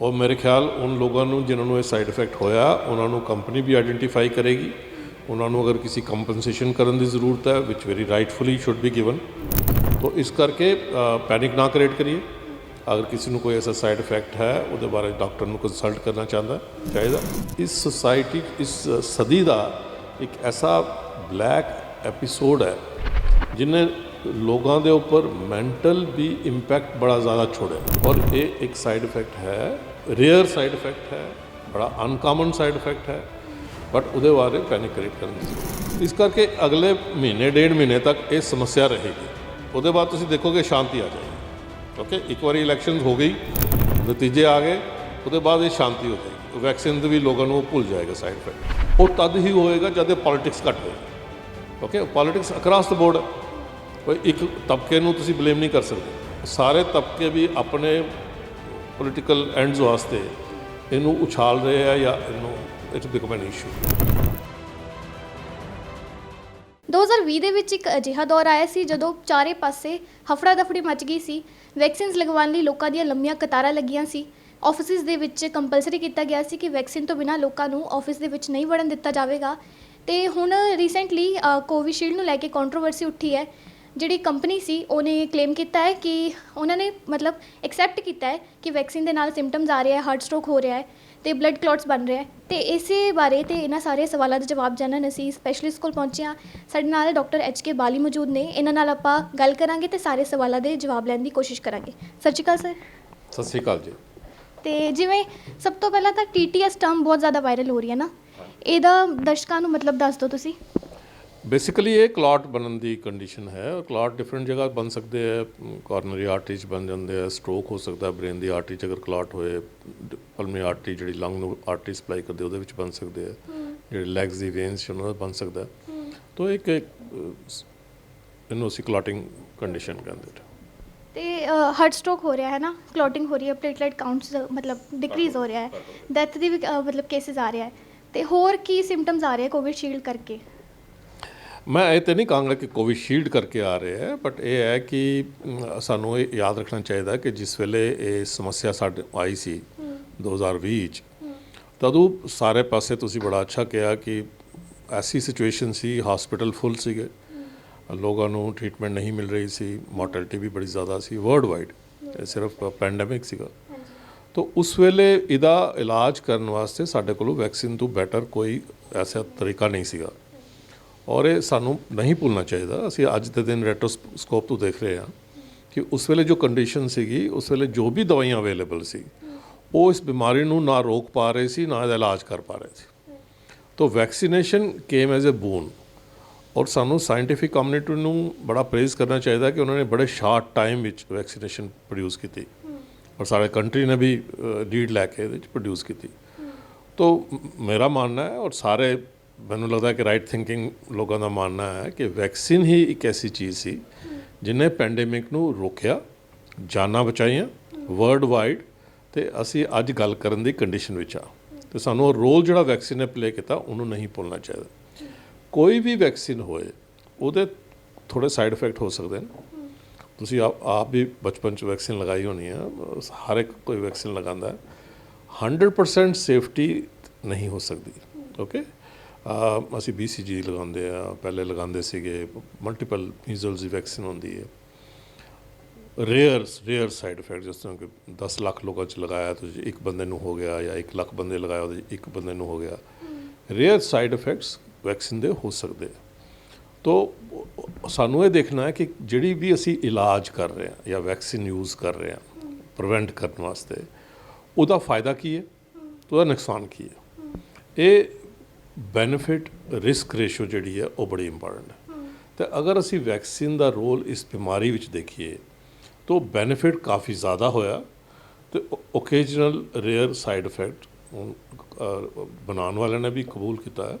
ਔਰ ਮੇਰੇ ਖਿਆਲ ਉਹਨਾਂ ਲੋਕਾਂ ਨੂੰ ਜਿਨ੍ਹਾਂ ਨੂੰ ਇਹ ਸਾਈਡ ਇਫੈਕਟ ਹੋਇਆ ਉਹਨਾਂ ਨੂੰ ਕੰਪਨੀ ਵੀ ਆਇਡੈਂਟੀਫਾਈ ਕਰੇਗੀ। ਉਹਨਾਂ ਨੂੰ ਅਗਰ ਕਿਸੇ ਕੰਪਨਸੇਸ਼ਨ ਕਰਨ ਦੀ ਜ਼ਰੂਰਤ ਹੈ which very rightfully should be given ਤੋ ਇਸ ਕਰਕੇ ਪੈਨਿਕ ਨਾ ਕ੍ਰੀਏਟ ਕਰੀਏ। ਅਗਰ ਕਿਸੇ ਨੂੰ ਕੋਈ ਐਸਾ ਸਾਈਡ ਇਫੈਕਟ ਹੈ ਉਹਦੇ ਬਾਰੇ ਡਾਕਟਰ ਨੂੰ ਕੰਸਲਟ ਕਰਨਾ ਚਾਹੁੰਦਾ ਹੈ, ਚਾਹੀਦਾ ਇਸ ਸੋਸਾਇਟੀ ਇਸ ਸਦੀ ਦਾ ਇੱਕ ਐਸਾ ਬਲੈਕ ਐਪੀਸੋਡ ਹੈ ਜਿਨੇ ਲੋਕਾਂ ਦੇ ਉੱਪਰ ਮੈਂਟਲ ਵੀ ਇੰਪੈਕਟ ਬੜਾ ਜ਼ਿਆਦਾ ਛੋੜਿਆ। ਔਰ ਇਹ ਇੱਕ ਸਾਈਡ ਇਫੈਕਟ ਹੈ ਰੇਅਰ ਸਾਈਡ ਇਫੈਕਟ ਹੈ ਬੜਾ ਅਨਕਾਮਨ ਸਾਈਡ ਇਫੈਕਟ ਹੈ ਬਟ ਉਹਦੇ ਬਾਰੇ ਪੈਨਿਕ ਕ੍ਰੀਏਟ ਕਰਨ ਇਸ ਕਰਕੇ ਅਗਲੇ ਮਹੀਨੇ ਡੇਢ ਮਹੀਨੇ ਤੱਕ ਇਹ ਸਮੱਸਿਆ ਰਹੇਗੀ ਉਹਦੇ ਬਾਅਦ ਤੁਸੀਂ ਦੇਖੋਗੇ ਸ਼ਾਂਤੀ ਆ ਜਾਏਗੀ ਓਕੇ ਇੱਕ ਵਾਰੀ ਇਲੈਕਸ਼ਨਸ ਹੋ ਗਈ ਨਤੀਜੇ ਆ ਗਏ ਉਹਦੇ ਬਾਅਦ ਇਹ ਸ਼ਾਂਤੀ ਹੋ ਜਾਏਗੀ ਵੈਕਸੀਨ ਦੇ ਵੀ ਲੋਕਾਂ ਨੂੰ ਭੁੱਲ ਜਾਏਗਾ ਸਾਈਡ ਇਫੈਕਟ ਉਹ ਤਦ ਹੀ ਹੋਏਗਾ ਜਦ ਇਹ ਪੋਲਿਟਿਕਸ ਘੱਟ ਹੋਏਗੀ okay politics across the board ਕੋਈ ਇੱਕ ਤਬਕੇ ਨੂੰ ਤੁਸੀਂ ਬਲੇਮ ਨਹੀਂ ਕਰ ਸਕਦੇ ਸਾਰੇ ਤਬਕੇ ਵੀ ਆਪਣੇ ਪੋਲਿਟੀਕਲ ਐਂਡਸ ਵਾਸਤੇ ਇਹਨੂੰ ਉਛਾਲ ਰਹੇ ਆ ਜਾਂ ਇਹਨੂੰ ਇਟਸ ਬਿਕਮ ਐਨ ਇਸ਼ੂ 2020 ਦੇ ਵਿੱਚ ਇੱਕ ਅਜਿਹਾ ਦੌਰ ਆਇਆ ਸੀ ਜਦੋਂ ਚਾਰੇ ਪਾਸੇ ਹਫੜਾ ਦਫੜੀ ਮਚ ਗਈ ਸੀ। ਵੈਕਸੀਨਸ ਲਗਵਾਉਣ ਲਈ ਲੋਕਾਂ ਦੀਆਂ ਲੰਮੀਆਂ ਕਤਾਰਾਂ ਲੱਗੀਆਂ ਸੀ। ਆਫਿਸਿਸ ਦੇ ਵਿੱਚ ਕੰਪਲਸਰੀ ਕੀਤਾ ਗਿਆ ਸੀ ਕਿ ਵੈਕਸੀਨ ਤੋਂ ਬਿਨਾਂ ਲੋਕਾਂ ਨੂੰ ਆਫਿਸ ਦੇ ਵਿੱਚ ਨਹੀਂ ਵੜਨ ਦਿੱਤਾ ਜਾਵੇਗਾ। ਤੇ ਹੁਣ ਰੀਸੈਂਟਲੀ ਕੋਵਿਸ਼ੀਲਡ ਨੂੰ ਲੈ ਕੇ ਕੰਟਰੋਵਰਸੀ ਉੱਠੀ ਹੈ। ਜਿਹੜੀ ਕੰਪਨੀ ਸੀ ਉਹਨੇ ਕਲੇਮ ਕੀਤਾ ਹੈ ਕਿ ਉਹਨਾਂ ਨੇ ਮਤਲਬ ਐਕਸੈਪਟ ਕੀਤਾ ਹੈ ਕਿ ਵੈਕਸੀਨ ਦੇ ਨਾਲ ਸਿੰਪਟਮਸ ਆ ਰਹੇ ਹੈ ਹਾਰਟ ਸਟ੍ਰੋਕ ਹੋ ਰਿਹਾ ਹੈ ਤੇ ਬਲੱਡ ਕਲੌਟਸ ਬਣ ਰਿਹਾ ਹੈ। ਤੇ ਇਸੇ ਬਾਰੇ ਤੇ ਇਹਨਾਂ ਸਾਰੇ ਸਵਾਲਾਂ ਦੇ ਜਵਾਬ ਜਾਣਨ ਅਸੀਂ ਸਪੈਸ਼ਲਿਸਟ ਕੋਲ ਪਹੁੰਚੇ ਹਾਂ। ਸਾਡੇ ਨਾਲ ਡਾਕਟਰ ਐਚ ਕੇ ਬਾਲੀ ਮੌਜੂਦ ਨੇ। ਇਹਨਾਂ ਨਾਲ ਆਪਾਂ ਗੱਲ ਕਰਾਂਗੇ ਤੇ ਸਾਰੇ ਸਵਾਲਾਂ ਦੇ ਜਵਾਬ ਲੈਣ ਦੀ ਕੋਸ਼ਿਸ਼ ਕਰਾਂਗੇ। ਸਤਿ ਸ਼੍ਰੀ ਅਕਾਲ ਸਰ ਸਤਿ ਸ੍ਰੀ ਅਕਾਲ ਜੀ। ਤੇ ਜਿਵੇਂ ਸਭ ਤੋਂ ਪਹਿਲਾਂ ਤਾਂ ਟੀਟੀਐਸ ਟਰਮ ਬਹੁਤ ਜ਼ਿਆਦਾ ਵਾਇਰਲ ਹੋ ਰਹੀ ਹੈ ਨਾ। ਇਹਦਾ ਦਰਸ਼ਕਾਂ ਨੂੰ ਮਤਲਬ ਦੱਸ ਦਿਓ ਤੁਸੀਂ। ਬੇਸਿਕਲੀ ਇਹ ਕਲੌਟ ਬਣਨ ਦੀ ਕੰਡੀਸ਼ਨ ਹੈ ਕਲੌਟ ਡਿਫਰੈਂਟ ਜਗ੍ਹਾ ਬਣ ਸਕਦੇ ਹੈ ਕਾਰਨਰੀ ਆਰਟਰੀ 'ਚ ਬਣ ਜਾਂਦੇ ਆ ਸਟ੍ਰੋਕ ਹੋ ਸਕਦਾ ਬ੍ਰੇਨ ਦੀ ਆਰਟਰੀ 'ਚ ਅਗਰ ਕਲੌਟ ਹੋਏ ਪਲਮਨੀ ਆਰਟਰੀ ਜਿਹੜੀ ਲੰਗ ਨੂੰ ਆਰਟਰੀ ਸਪਲਾਈ ਕਰਦੇ ਉਹਦੇ ਵਿੱਚ ਬਣ ਸਕਦੇ ਆ ਜਿਹੜੇ ਲੈਗਸ ਦੀ ਵੇਨਸ ਉਹਨਾਂ ਦਾ ਬਣ ਸਕਦਾ ਤੋ ਇੱਕ ਇਹਨੂੰ ਅਸੀਂ ਕਲੌਟਿੰਗ ਕੰਡੀਸ਼ਨ ਕਹਿੰਦੇ ਹਾਂ ਤੇ ਹਾਰਟ ਸਟ੍ਰੋਕ ਹੋ ਰਿਹਾ ਹੈ ਨਾ ਕਲੌਟਿੰਗ ਹੋ ਰਹੀ ਹੈ ਪਲੇਟਲੇਟ ਕਾਊਂਟਸ ਮਤਲਬ ਡਿਕਰੀਜ਼ ਹੋ ਰਿਹਾ ਹੈ ਡੈਥ ਦੀ ਵੀ ਮਤਲਬ ਕੇਸਿਸ ਆ ਰਿਹਾ ਹੈ। ਤੇ ਹੋਰ ਕੀ ਸਿੰਪਟਮਸ ਆ ਰਹੇ ਹੈ ਕੋਵਿਸ਼ੀਲਡ ਕਰਕੇ? ਮੈਂ ਇਹ ਤੇ ਨਹੀਂ ਕਹਾਂਗਾ ਕਿ ਕੋਵਿਸ਼ੀਲਡ ਕਰਕੇ ਆ ਰਿਹਾ ਹੈ ਬਟ ਇਹ ਹੈ ਕਿ ਸਾਨੂੰ ਇਹ ਯਾਦ ਰੱਖਣਾ ਚਾਹੀਦਾ ਕਿ ਜਿਸ ਵੇਲੇ ਇਹ ਸਮੱਸਿਆ ਸਾਡੇ ਆਈ ਸੀ 2020 ਚ, ਤਦੋਂ ਸਾਰੇ ਪਾਸੇ ਤੁਸੀਂ ਬੜਾ ਅੱਛਾ ਕਿਹਾ ਕਿ ਐਸੀ ਸਿਚੁਏਸ਼ਨ ਸੀ ਹਸਪੀਟਲ ਫੁੱਲ ਸੀਗੇ, ਲੋਕਾਂ ਨੂੰ ਟ੍ਰੀਟਮੈਂਟ ਨਹੀਂ ਮਿਲ ਰਹੀ ਸੀ ਮੋਰਟੈਲਿਟੀ ਵੀ ਬੜੀ ਜ਼ਿਆਦਾ ਸੀ ਵਰਲਡ ਵਾਈਡ ਇਹ ਸਿਰਫ ਪੈਂਡੈਮਿਕ ਸੀਗਾ। ਤਾਂ ਉਸ ਵੇਲੇ ਇਹਦਾ ਇਲਾਜ ਕਰਨ ਵਾਸਤੇ ਸਾਡੇ ਕੋਲ ਵੈਕਸੀਨ ਤੋਂ ਬੈਟਰ ਕੋਈ ਐਸਾ ਤਰੀਕਾ ਨਹੀਂ ਸੀਗਾ। ਔਰ ਇਹ ਸਾਨੂੰ ਨਹੀਂ ਭੁੱਲਣਾ ਚਾਹੀਦਾ। ਅਸੀਂ ਅੱਜ ਦੇ ਦਿਨ ਰੈਟਰੋਸਕੋਪ ਤੋਂ ਦੇਖ ਰਹੇ ਹਾਂ ਕਿ ਉਸ ਵੇਲੇ ਜੋ ਕੰਡੀਸ਼ਨ ਸੀਗੀ, ਉਸ ਵੇਲੇ ਜੋ ਵੀ ਦਵਾਈਆਂ ਅਵੇਲੇਬਲ ਸੀ, ਉਹ ਇਸ ਬਿਮਾਰੀ ਨੂੰ ਨਾ ਰੋਕ ਪਾ ਰਹੇ ਸੀ, ਨਾ ਇਹਦਾ ਇਲਾਜ ਕਰ ਪਾ ਰਹੇ ਸੀ। ਤੋ vaccination came as a boon ਔਰ ਸਾਨੂੰ ਸਾਇੰਟੀਫਿਕ ਕਮਿਊਨਿਟੀ ਨੂੰ ਬੜਾ ਪ੍ਰੇਜ਼ ਕਰਨਾ ਚਾਹੀਦਾ ਕਿ ਉਹਨਾਂ ਨੇ ਬੜੇ ਸ਼ਾਰਟ ਟਾਈਮ ਵਿੱਚ ਵੈਕਸੀਨੇਸ਼ਨ ਪ੍ਰੋਡਿਊਸ ਕੀਤੀ। ਔਰ ਸਾਰੇ ਕੰਟਰੀ ਨੇ ਵੀ ਲੀਡ ਲੈ ਕੇ ਇਹਦੇ ਵਿੱਚ ਪ੍ਰੋਡਿਊਸ ਕੀਤੀ। ਤੋ ਮੇਰਾ ਮੰਨਣਾ ਹੈ ਔਰ ਸਾਰੇ ਮੈਨੂੰ ਲੱਗਦਾ ਕਿ ਰਾਈਟ ਥਿੰਕਿੰਗ ਲੋਕਾਂ ਦਾ ਮਾਨਣਾ ਹੈ ਕਿ ਵੈਕਸੀਨ ਹੀ ਇੱਕ ਐਸੀ ਚੀਜ਼ ਸੀ ਜਿਨੇ ਪੈਂਡੈਮਿਕ ਨੂੰ ਰੋਕਿਆ, ਜਾਨਾਂ ਬਚਾਈਆਂ ਵਰਲਡ ਵਾਈਡ ਤੇ ਅਸੀਂ ਅੱਜ ਗੱਲ ਕਰਨ ਦੀ ਕੰਡੀਸ਼ਨ ਵਿੱਚ ਆ ਤੇ ਸਾਨੂੰ ਉਹ ਰੋਲ ਜਿਹੜਾ ਵੈਕਸੀਨ ਨੇ ਪਲੇ ਕੀਤਾ, ਉਹਨੂੰ ਨਹੀਂ ਭੁੱਲਣਾ ਚਾਹੀਦਾ। ਕੋਈ ਵੀ ਵੈਕਸੀਨ ਹੋਏ, ਉਹਦੇ ਥੋੜੇ ਸਾਈਡ ਇਫੈਕਟ ਹੋ ਸਕਦੇ ਨੇ। ਤੁਸੀਂ ਆਪ ਆਪ ਵੀ ਬਚਪਨ ਚ ਵੈਕਸੀਨ ਲਗਾਈ ਹੋਣੀ ਆ, ਹਰ ਇੱਕ ਕੋਈ ਵੈਕਸੀਨ ਲਗਾਉਂਦਾ ਹੈ। 100% ਸੇਫਟੀ ਨਹੀਂ ਹੋ ਸਕਦੀ ਓਕੇ ਅਸੀਂ BCG ਲਗਾਉਂਦੇ ਆ, ਪਹਿਲੇ ਲਗਾਉਂਦੇ ਸੀਗੇ ਮਲਟੀਪਲ ਮੀਜ਼ਲਸ ਦੀ ਵੈਕਸੀਨ ਹੁੰਦੀ ਹੈ। ਰੇਅਰ ਰੇਅਰ ਸਾਈਡ ਇਫੈਕਟ ਜਿਸ ਤਰ੍ਹਾਂ ਕਿ 10 ਲੱਖ ਲੋਕਾਂ ਚ ਲਗਾਇਆ ਤੁਸੀਂ ਇੱਕ ਬੰਦੇ ਨੂੰ ਹੋ ਗਿਆ, ਜਾਂ 1 ਲੱਖ ਬੰਦੇ ਲਗਾਇਆ ਉਹਦੇ 'ਚ ਇੱਕ ਬੰਦੇ ਨੂੰ ਹੋ ਗਿਆ। ਰੇਅਰ ਸਾਈਡ ਇਫੈਕਟਸ ਵੈਕਸੀਨ ਦੇ ਹੋ ਸਕਦੇ ਆ। ਤੋ, ਸਾਨੂੰ ਇਹ ਦੇਖਣਾ ਹੈ ਕਿ ਜਿਹੜੀ ਵੀ ਅਸੀਂ ਇਲਾਜ ਕਰ ਰਹੇ ਹਾਂ, ਜਾਂ ਵੈਕਸੀਨ ਯੂਜ਼ ਕਰ ਰਹੇ ਹਾਂ ਪ੍ਰੀਵੈਂਟ ਕਰਨ ਵਾਸਤੇ, ਉਹਦਾ ਫਾਇਦਾ ਕੀ ਹੈ? ਤੇ ਉਹਦਾ ਨੁਕਸਾਨ ਕੀ ਹੈ? ਇਹ ਬੈਨੀਫਿਟ ਰਿਸਕ ਰੇਸ਼ੋ ਜਿਹੜੀ ਹੈ ਉਹ ਬੜੀ ਇੰਪੋਰਟੈਂਟ ਹੈ। ਤੇ ਅਗਰ ਅਸੀਂ ਵੈਕਸੀਨ ਦਾ ਰੋਲ ਇਸ ਬਿਮਾਰੀ ਵਿੱਚ ਦੇਖੀਏ ਤਾਂ ਬੈਨੀਫਿਟ ਕਾਫੀ ਜ਼ਿਆਦਾ ਹੋਇਆ ਤੇ ਓਕੇਜਨਲ ਰੇਅਰ ਸਾਈਡ ਇਫੈਕਟ ਬਣਾਉਣ ਵਾਲਿਆਂ ਨੇ ਵੀ ਕਬੂਲ ਕੀਤਾ ਹੈ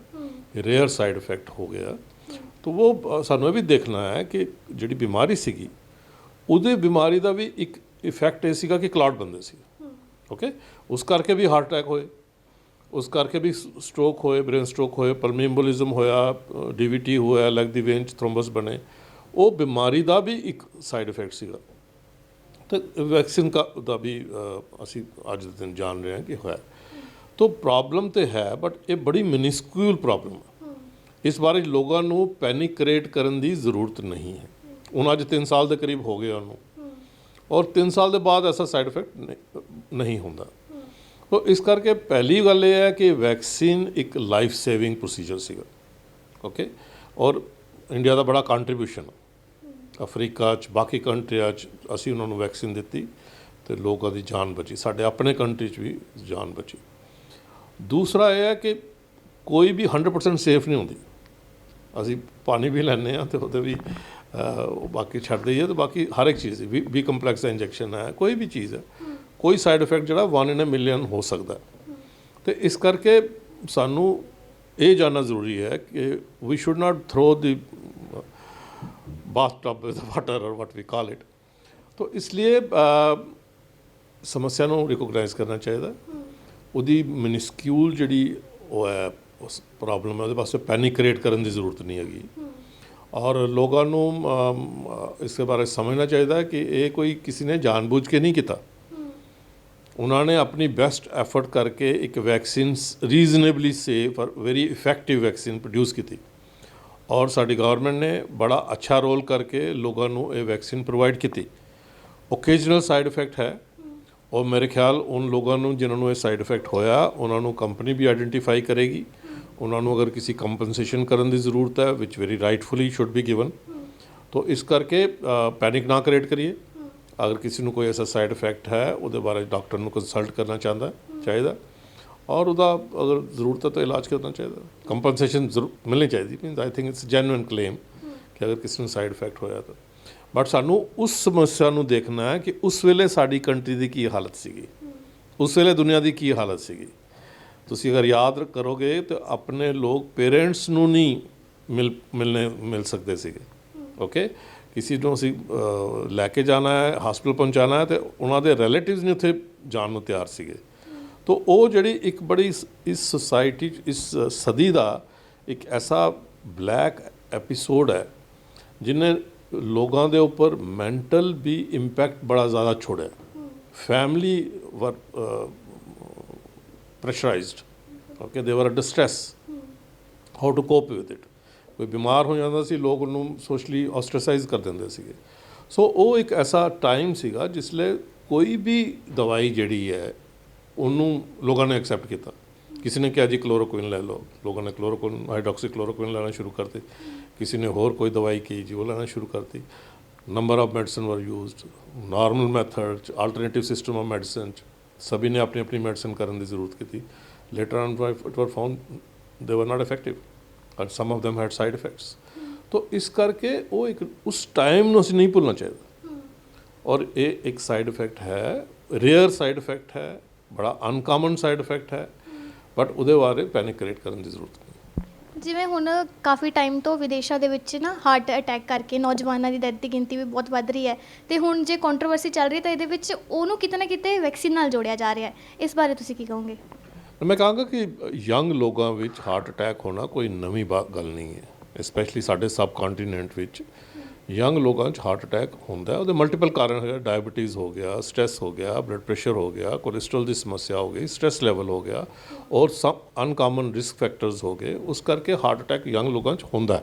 ਰੇਅਰ ਸਾਈਡ ਇਫੈਕਟ ਹੋ ਗਿਆ। ਤਾਂ ਉਹ ਸਾਨੂੰ ਇਹ ਵੀ ਦੇਖਣਾ ਹੈ ਕਿ ਜਿਹੜੀ ਬਿਮਾਰੀ ਸੀਗੀ ਉਹਦੇ ਬਿਮਾਰੀ ਦਾ ਵੀ ਇੱਕ ਇਫੈਕਟ ਇਹ ਸੀਗਾ ਕਿ ਕਲਾਟ ਬੰਦੇ ਸੀ। ਓਕੇ ਉਸ ਕਰਕੇ ਵੀ ਹਾਰਟ ਅਟੈਕ ਹੋਏ। ਉਸ ਕਰਕੇ ਵੀ ਸਟ੍ਰੋਕ ਹੋਏ ਬ੍ਰੇਨ ਸਟ੍ਰੋਕ ਹੋਏ ਪਲਮੀਬੋਲਿਜ਼ਮ ਹੋਇਆ ਡੀਵੀਟੀ ਹੋਇਆ ਲੈਗ ਦੀ ਵੇਨ ਚ ਥ੍ਰੋਮਬਸ ਬਣੇ ਉਹ ਬਿਮਾਰੀ ਦਾ ਵੀ ਇੱਕ ਸਾਈਡ ਇਫੈਕਟ ਸੀਗਾ ਤਾਂ ਵੈਕਸੀਨ ਕਾ ਦਾ ਵੀ ਅਸੀਂ ਅੱਜ ਦੇ ਦਿਨ ਜਾਣ ਰਹੇ ਹਾਂ ਕਿ ਹੋਇਆ ਤਾਂ ਪ੍ਰੋਬਲਮ ਤੇ ਹੈ ਬਟ ਇਹ ਬੜੀ ਮਿਨਿਸਕਿਊਲ ਪ੍ਰੋਬਲਮ ਹੈ ਇਸ ਬਾਰੇ ਲੋਕਾਂ ਨੂੰ ਪੈਨਿਕ ਕ੍ਰੀਏਟ ਕਰਨ ਦੀ ਜ਼ਰੂਰਤ ਨਹੀਂ ਹੈ ਹੁਣ ਅੱਜ 3 ਸਾਲ ਦੇ ਕਰੀਬ ਹੋ ਗਏ ਉਹਨੂੰ ਔਰ 3 ਸਾਲ ਦੇ ਬਾਅਦ ਐਸਾ ਸਾਈਡ ਇਫੈਕਟ ਨਹੀਂ ਹੁੰਦਾ ਸੋ ਇਸ ਕਰਕੇ ਪਹਿਲੀ ਗੱਲ ਇਹ ਹੈ ਕਿ ਵੈਕਸੀਨ ਇੱਕ ਲਾਈਫ ਸੇਵਿੰਗ ਪ੍ਰੋਸੀਜਰ ਸੀਗਾ ਓਕੇ ਔਰ ਇੰਡੀਆ ਦਾ ਬੜਾ ਕੰਟਰੀਬਿਊਸ਼ਨ ਅਫਰੀਕਾ ਚ ਬਾਕੀ ਕੰਟਰੀਆਂ ਚ ਅਸੀਂ ਉਹਨਾਂ ਨੂੰ ਵੈਕਸੀਨ ਦਿੱਤੀ ਤੇ ਲੋਕਾਂ ਦੀ ਜਾਨ ਬਚੀ ਸਾਡੇ ਆਪਣੇ ਕੰਟਰੀ ਚ ਵੀ ਜਾਨ ਬਚੀ। ਦੂਸਰਾ ਇਹ ਹੈ ਕਿ ਕੋਈ ਵੀ 100% ਸੇਫ ਨਹੀਂ ਹੁੰਦੀ। ਅਸੀਂ ਪਾਣੀ ਵੀ ਲੈਂਦੇ ਆ ਤੇ ਉਹਦੇ ਵੀ ਅਹ, ਉਹ ਬਾਕੀ ਛੱਡ ਦਈਏ ਤੇ ਬਾਕੀ ਹਰ ਇੱਕ ਚੀਜ਼ ਵੀ ਬੀ ਕੰਪਲੈਕਸ ਦਾ ਇੰਜੈਕਸ਼ਨ ਹੈ ਕੋਈ ਵੀ ਚੀਜ਼ ਹੈ। ਕੋਈ ਸਾਈਡ ਇਫੈਕਟ ਜਿਹੜਾ 1 ਇਨ ਅ ਮਿਲੀਅਨ ਹੋ ਸਕਦਾ ਹੈ। ਤੇ ਇਸ ਕਰਕੇ ਸਾਨੂੰ ਇਹ ਜਾਨਣਾ ਜ਼ਰੂਰੀ ਹੈ ਕਿ we should not throw the bathtub with water or what we call it ਤੋ ਇਸ ਲਈ ਸਮੱਸਿਆ ਨੂੰ ਰਿਕੋਗਨਾਈਜ਼ ਕਰਨਾ ਚਾਹੀਦਾ। ਉਹਦੀ ਮਿਨਿਸਕਿਊਲ ਜਿਹੜੀ ਉਹ ਹੈ, ਉਸ ਪ੍ਰੋਬਲਮ ਹੈ, ਉਹਦੇ ਵਾਸਤੇ ਪੈਨਿਕ ਕ੍ਰੀਏਟ ਕਰਨ ਦੀ ਜ਼ਰੂਰਤ ਨਹੀਂ ਹੈਗੀ। ਔਰ ਲੋਕਾਂ ਨੂੰ ਇਸ ਦੇ ਬਾਰੇ ਸਮਝਣਾ ਚਾਹੀਦਾ ਕਿ ਇਹ ਕੋਈ ਕਿਸੇ ਨੇ ਜਾਣਬੁੱਝ ਕੇ ਨਹੀਂ ਕੀਤਾ। ਉਹਨਾਂ ਨੇ ਆਪਣੀ ਬੈਸਟ ਐਫਰਟ ਕਰਕੇ ਇੱਕ ਵੈਕਸੀਨ ਰੀਜ਼ਨੇਬਲੀ ਸੇਫ ਔਰ ਵੈਰੀ ਇਫੈਕਟਿਵ ਵੈਕਸੀਨ ਪ੍ਰੋਡਿਊਸ ਕੀਤੀ। ਔਰ ਸਾਡੀ ਗਵਰਨਮੈਂਟ ਨੇ ਬੜਾ ਅੱਛਾ ਰੋਲ ਕਰਕੇ ਲੋਕਾਂ ਨੂੰ ਇਹ ਵੈਕਸੀਨ ਪ੍ਰੋਵਾਈਡ ਕੀਤੀ। ਓਕੇਜਨਲ ਸਾਈਡ ਇਫੈਕਟ ਹੈ। ਔਰ ਮੇਰੇ ਖਿਆਲ ਉਨ ਲੋਕਾਂ ਨੂੰ ਜਿਨ੍ਹਾਂ ਨੂੰ ਇਹ ਸਾਈਡ ਇਫੈਕਟ ਹੋਇਆ, ਉਹਨਾਂ ਨੂੰ ਕੰਪਨੀ ਵੀ ਆਇਡੈਂਟੀਫਾਈ ਕਰੇਗੀ। ਉਹਨਾਂ ਨੂੰ ਅਗਰ ਕਿਸੇ ਕੰਪਨਸੇਸ਼ਨ ਕਰਨ ਦੀ ਜ਼ਰੂਰਤ ਹੈ which very rightfully should be given ਤੋ ਇਸ ਕਰਕੇ ਪੈਨਿਕ ਨਾ ਕ੍ਰੀਏਟ ਕਰੀਏ। ਅਗਰ ਕਿਸੇ ਨੂੰ ਕੋਈ ਐਸਾ ਸਾਈਡ ਇਫੈਕਟ ਹੈ ਉਹਦੇ ਬਾਰੇ ਡਾਕਟਰ ਨੂੰ ਕੰਸਲਟ ਕਰਨਾ ਚਾਹੁੰਦਾ ਚਾਹੀਦਾ ਔਰ ਉਹਦਾ ਅਗਰ ਜ਼ਰੂਰਤ ਹੈ ਤਾਂ ਇਲਾਜ ਕਰਨਾ ਚਾਹੀਦਾ ਕੰਪਨਸੇਸ਼ਨ ਮਿਲਣੀ ਚਾਹੀਦੀ means I think it's genuine claim ਕਿ ਅਗਰ ਕਿਸੇ ਨੂੰ ਸਾਈਡ ਇਫੈਕਟ ਹੋਇਆ ਤਾਂ। ਬਟ ਸਾਨੂੰ ਉਸ ਸਮੱਸਿਆ ਨੂੰ ਦੇਖਣਾ ਹੈ ਕਿ ਉਸ ਵੇਲੇ ਸਾਡੀ ਕੰਟਰੀ ਦੀ ਕੀ ਹਾਲਤ ਸੀਗੀ। ਉਸ ਵੇਲੇ ਦੁਨੀਆ ਦੀ ਕੀ ਹਾਲਤ ਸੀਗੀ। ਤੁਸੀਂ ਅਗਰ ਯਾਦ ਕਰੋਗੇ ਤਾਂ ਆਪਣੇ ਲੋਕ ਪੇਰੈਂਟਸ ਨੂੰ ਨਹੀਂ ਮਿਲ ਮਿਲਨੇ ਮਿਲ ਸਕਦੇ ਸੀਗੇ। ਓਕੇ ਕਿਸੇ ਨੂੰ ਅਸੀਂ ਲੈ ਕੇ ਜਾਣਾ ਹੈ ਹਸਪੀਟਲ ਪਹੁੰਚਾਣਾ ਹੈ ਤੇ ਉਹਨਾਂ ਦੇ ਰਿਲੇਟਿਵਸ ਨਹੀਂ ਉੱਥੇ ਜਾਣ ਨੂੰ ਤਿਆਰ ਸੀਗੇ। ਤੋ ਉਹ ਜਿਹੜੀ ਇੱਕ ਬੜੀ ਇਸ- ਇਸ ਸੁਸਾਇਟੀ ਇਸ ਸਦੀ ਦਾ ਇੱਕ ਐਸਾ ਬਲੈਕ ਐਪੀਸੋਡ ਹੈ ਜਿਨੇ ਲੋਕਾਂ ਦੇ ਉੱਪਰ ਮੈਂਟਲ ਵੀ ਇੰਪੈਕਟ ਬੜਾ ਜ਼ਿਆਦਾ ਛੋੜਿਆ। Family were pressurized, okay, they were under stress, how to cope with ਕੋਈ ਬਿਮਾਰ ਹੋ ਜਾਂਦਾ ਸੀ, ਲੋਕ ਉਹਨੂੰ ਸੋਸ਼ਲੀ ਆਸਟ੍ਰੇਸਾਈਜ਼ ਕਰ ਦਿੰਦੇ ਸੀਗੇ। ਸੋ ਉਹ ਇੱਕ ਐਸਾ ਟਾਈਮ ਸੀਗਾ ਜਿਸ ਲਈ ਕੋਈ ਵੀ ਦਵਾਈ ਜਿਹੜੀ ਹੈ, ਉਹਨੂੰ ਲੋਕਾਂ ਨੇ ਐਕਸੈਪਟ ਕੀਤਾ। ਕਿਸੇ ਨੇ ਕਿਹਾ ਜੀ ਕਲੋਰੋਕੁਇਨ ਲੈ ਲਓ, ਲੋਕਾਂ ਨੇ ਕਲੋਰੋਕੁਇਨ ਹਾਈਡਰੋਕਸੀ ਕਲੋਰੋਕੁਇਨ ਲੈਣਾ ਸ਼ੁਰੂ ਕਰਤੇ। ਕਿਸੇ ਨੇ ਹੋਰ ਕੋਈ ਦਵਾਈ ਕੀ ਜੀ, ਉਹ ਲੈਣਾ ਸ਼ੁਰੂ ਕਰਤੀ। Number of medicine were used normal method 'ਚ ਆਲਟਰਨੇਟਿਵ ਸਿਸਟਮ ਆਫ ਮੈਡੀਸਨ 'ਚ ਸਭੀ ਨੇ ਆਪਣੀ ਆਪਣੀ ਮੈਡੀਸਨ ਕਰਨ ਦੀ ਜ਼ਰੂਰਤ ਕੀਤੀ। Later on it were found they were not effective and some of them had side effects ਤੋ ਇਸ ਕਰਕੇ ਉਹ ਇੱਕ ਉਸ ਟਾਈਮ ਨੂੰ ਅਸੀਂ ਨਹੀਂ ਭੁੱਲਣਾ ਚਾਹੀਦਾ ਔਰ ਇਹ ਇੱਕ ਸਾਈਡ ਇਫੈਕਟ ਹੈ ਰੇਅਰ ਸਾਈਡ ਇਫੈਕਟ ਹੈ ਬੜਾ ਅਨਕਾਮਨ ਸਾਈਡ ਇਫੈਕਟ ਹੈ ਬਟ ਉਹਦੇ ਬਾਰੇ ਪੈਨਿਕ ਕ੍ਰੀਏਟ ਕਰਨ ਦੀ ਜ਼ਰੂਰਤ ਨਹੀਂ ਜਿਵੇਂ ਹੁਣ ਕਾਫੀ ਟਾਈਮ ਤੋਂ ਵਿਦੇਸ਼ਾਂ ਦੇ ਵਿੱਚ ਨਾ ਹਾਰਟ ਅਟੈਕ ਕਰਕੇ ਨੌਜਵਾਨਾਂ ਦੀ ਡੈਥ ਦੀ ਗਿਣਤੀ ਵੀ ਬਹੁਤ ਵੱਧ ਰਹੀ ਹੈ ਤੇ ਹੁਣ ਜੇ ਕੰਟਰੋਵਰਸੀ ਚੱਲ ਰਹੀ ਤਾਂ ਇਹਦੇ ਵਿੱਚ ਉਹਨੂੰ ਕਿਤੇ ਨਾ ਕਿਤੇ ਵੈਕਸੀਨ ਨਾਲ ਜੋੜਿਆ ਜਾ ਰਿਹਾ ਹੈ ਇਸ ਬਾਰੇ ਤੁਸੀਂ ਕੀ ਕਹੋਗੇ ਮੈਂ ਕਹਾਂਗਾ ਕਿ ਯੰਗ ਲੋਕਾਂ ਵਿੱਚ ਹਾਰਟ ਅਟੈਕ ਹੋਣਾ ਕੋਈ ਨਵੀਂ ਬਾ- ਗੱਲ ਨਹੀਂ ਹੈ। ਸਪੈਸ਼ਲੀ ਸਾਡੇ ਸਬ ਕੰਟੀਨੈਂਟ ਵਿੱਚ ਯੰਗ ਲੋਕਾਂ 'ਚ ਹਾਰਟ ਅਟੈਕ ਹੁੰਦਾ ਉਹਦੇ ਮਲਟੀਪਲ ਕਾਰਨ ਹੈਗਾ। ਡਾਇਬੀਟੀਜ਼ ਹੋ ਗਿਆ ਸਟ੍ਰੈਸ ਹੋ ਗਿਆ ਬਲੱਡ ਪ੍ਰੈਸ਼ਰ ਹੋ ਗਿਆ ਕੋਲੇਸਟ੍ਰੋਲ ਦੀ ਸਮੱਸਿਆ ਹੋ ਗਈ ਸਟ੍ਰੈਸ ਲੈਵਲ ਹੋ ਗਿਆ ਔਰ ਸਮ ਅਨਕਾਮਨ ਰਿਸਕ ਫੈਕਟਰਸ ਹੋ ਗਏ। ਉਸ ਕਰਕੇ ਹਾਰਟ ਅਟੈਕ ਯੰਗ ਲੋਕਾਂ 'ਚ ਹੁੰਦਾ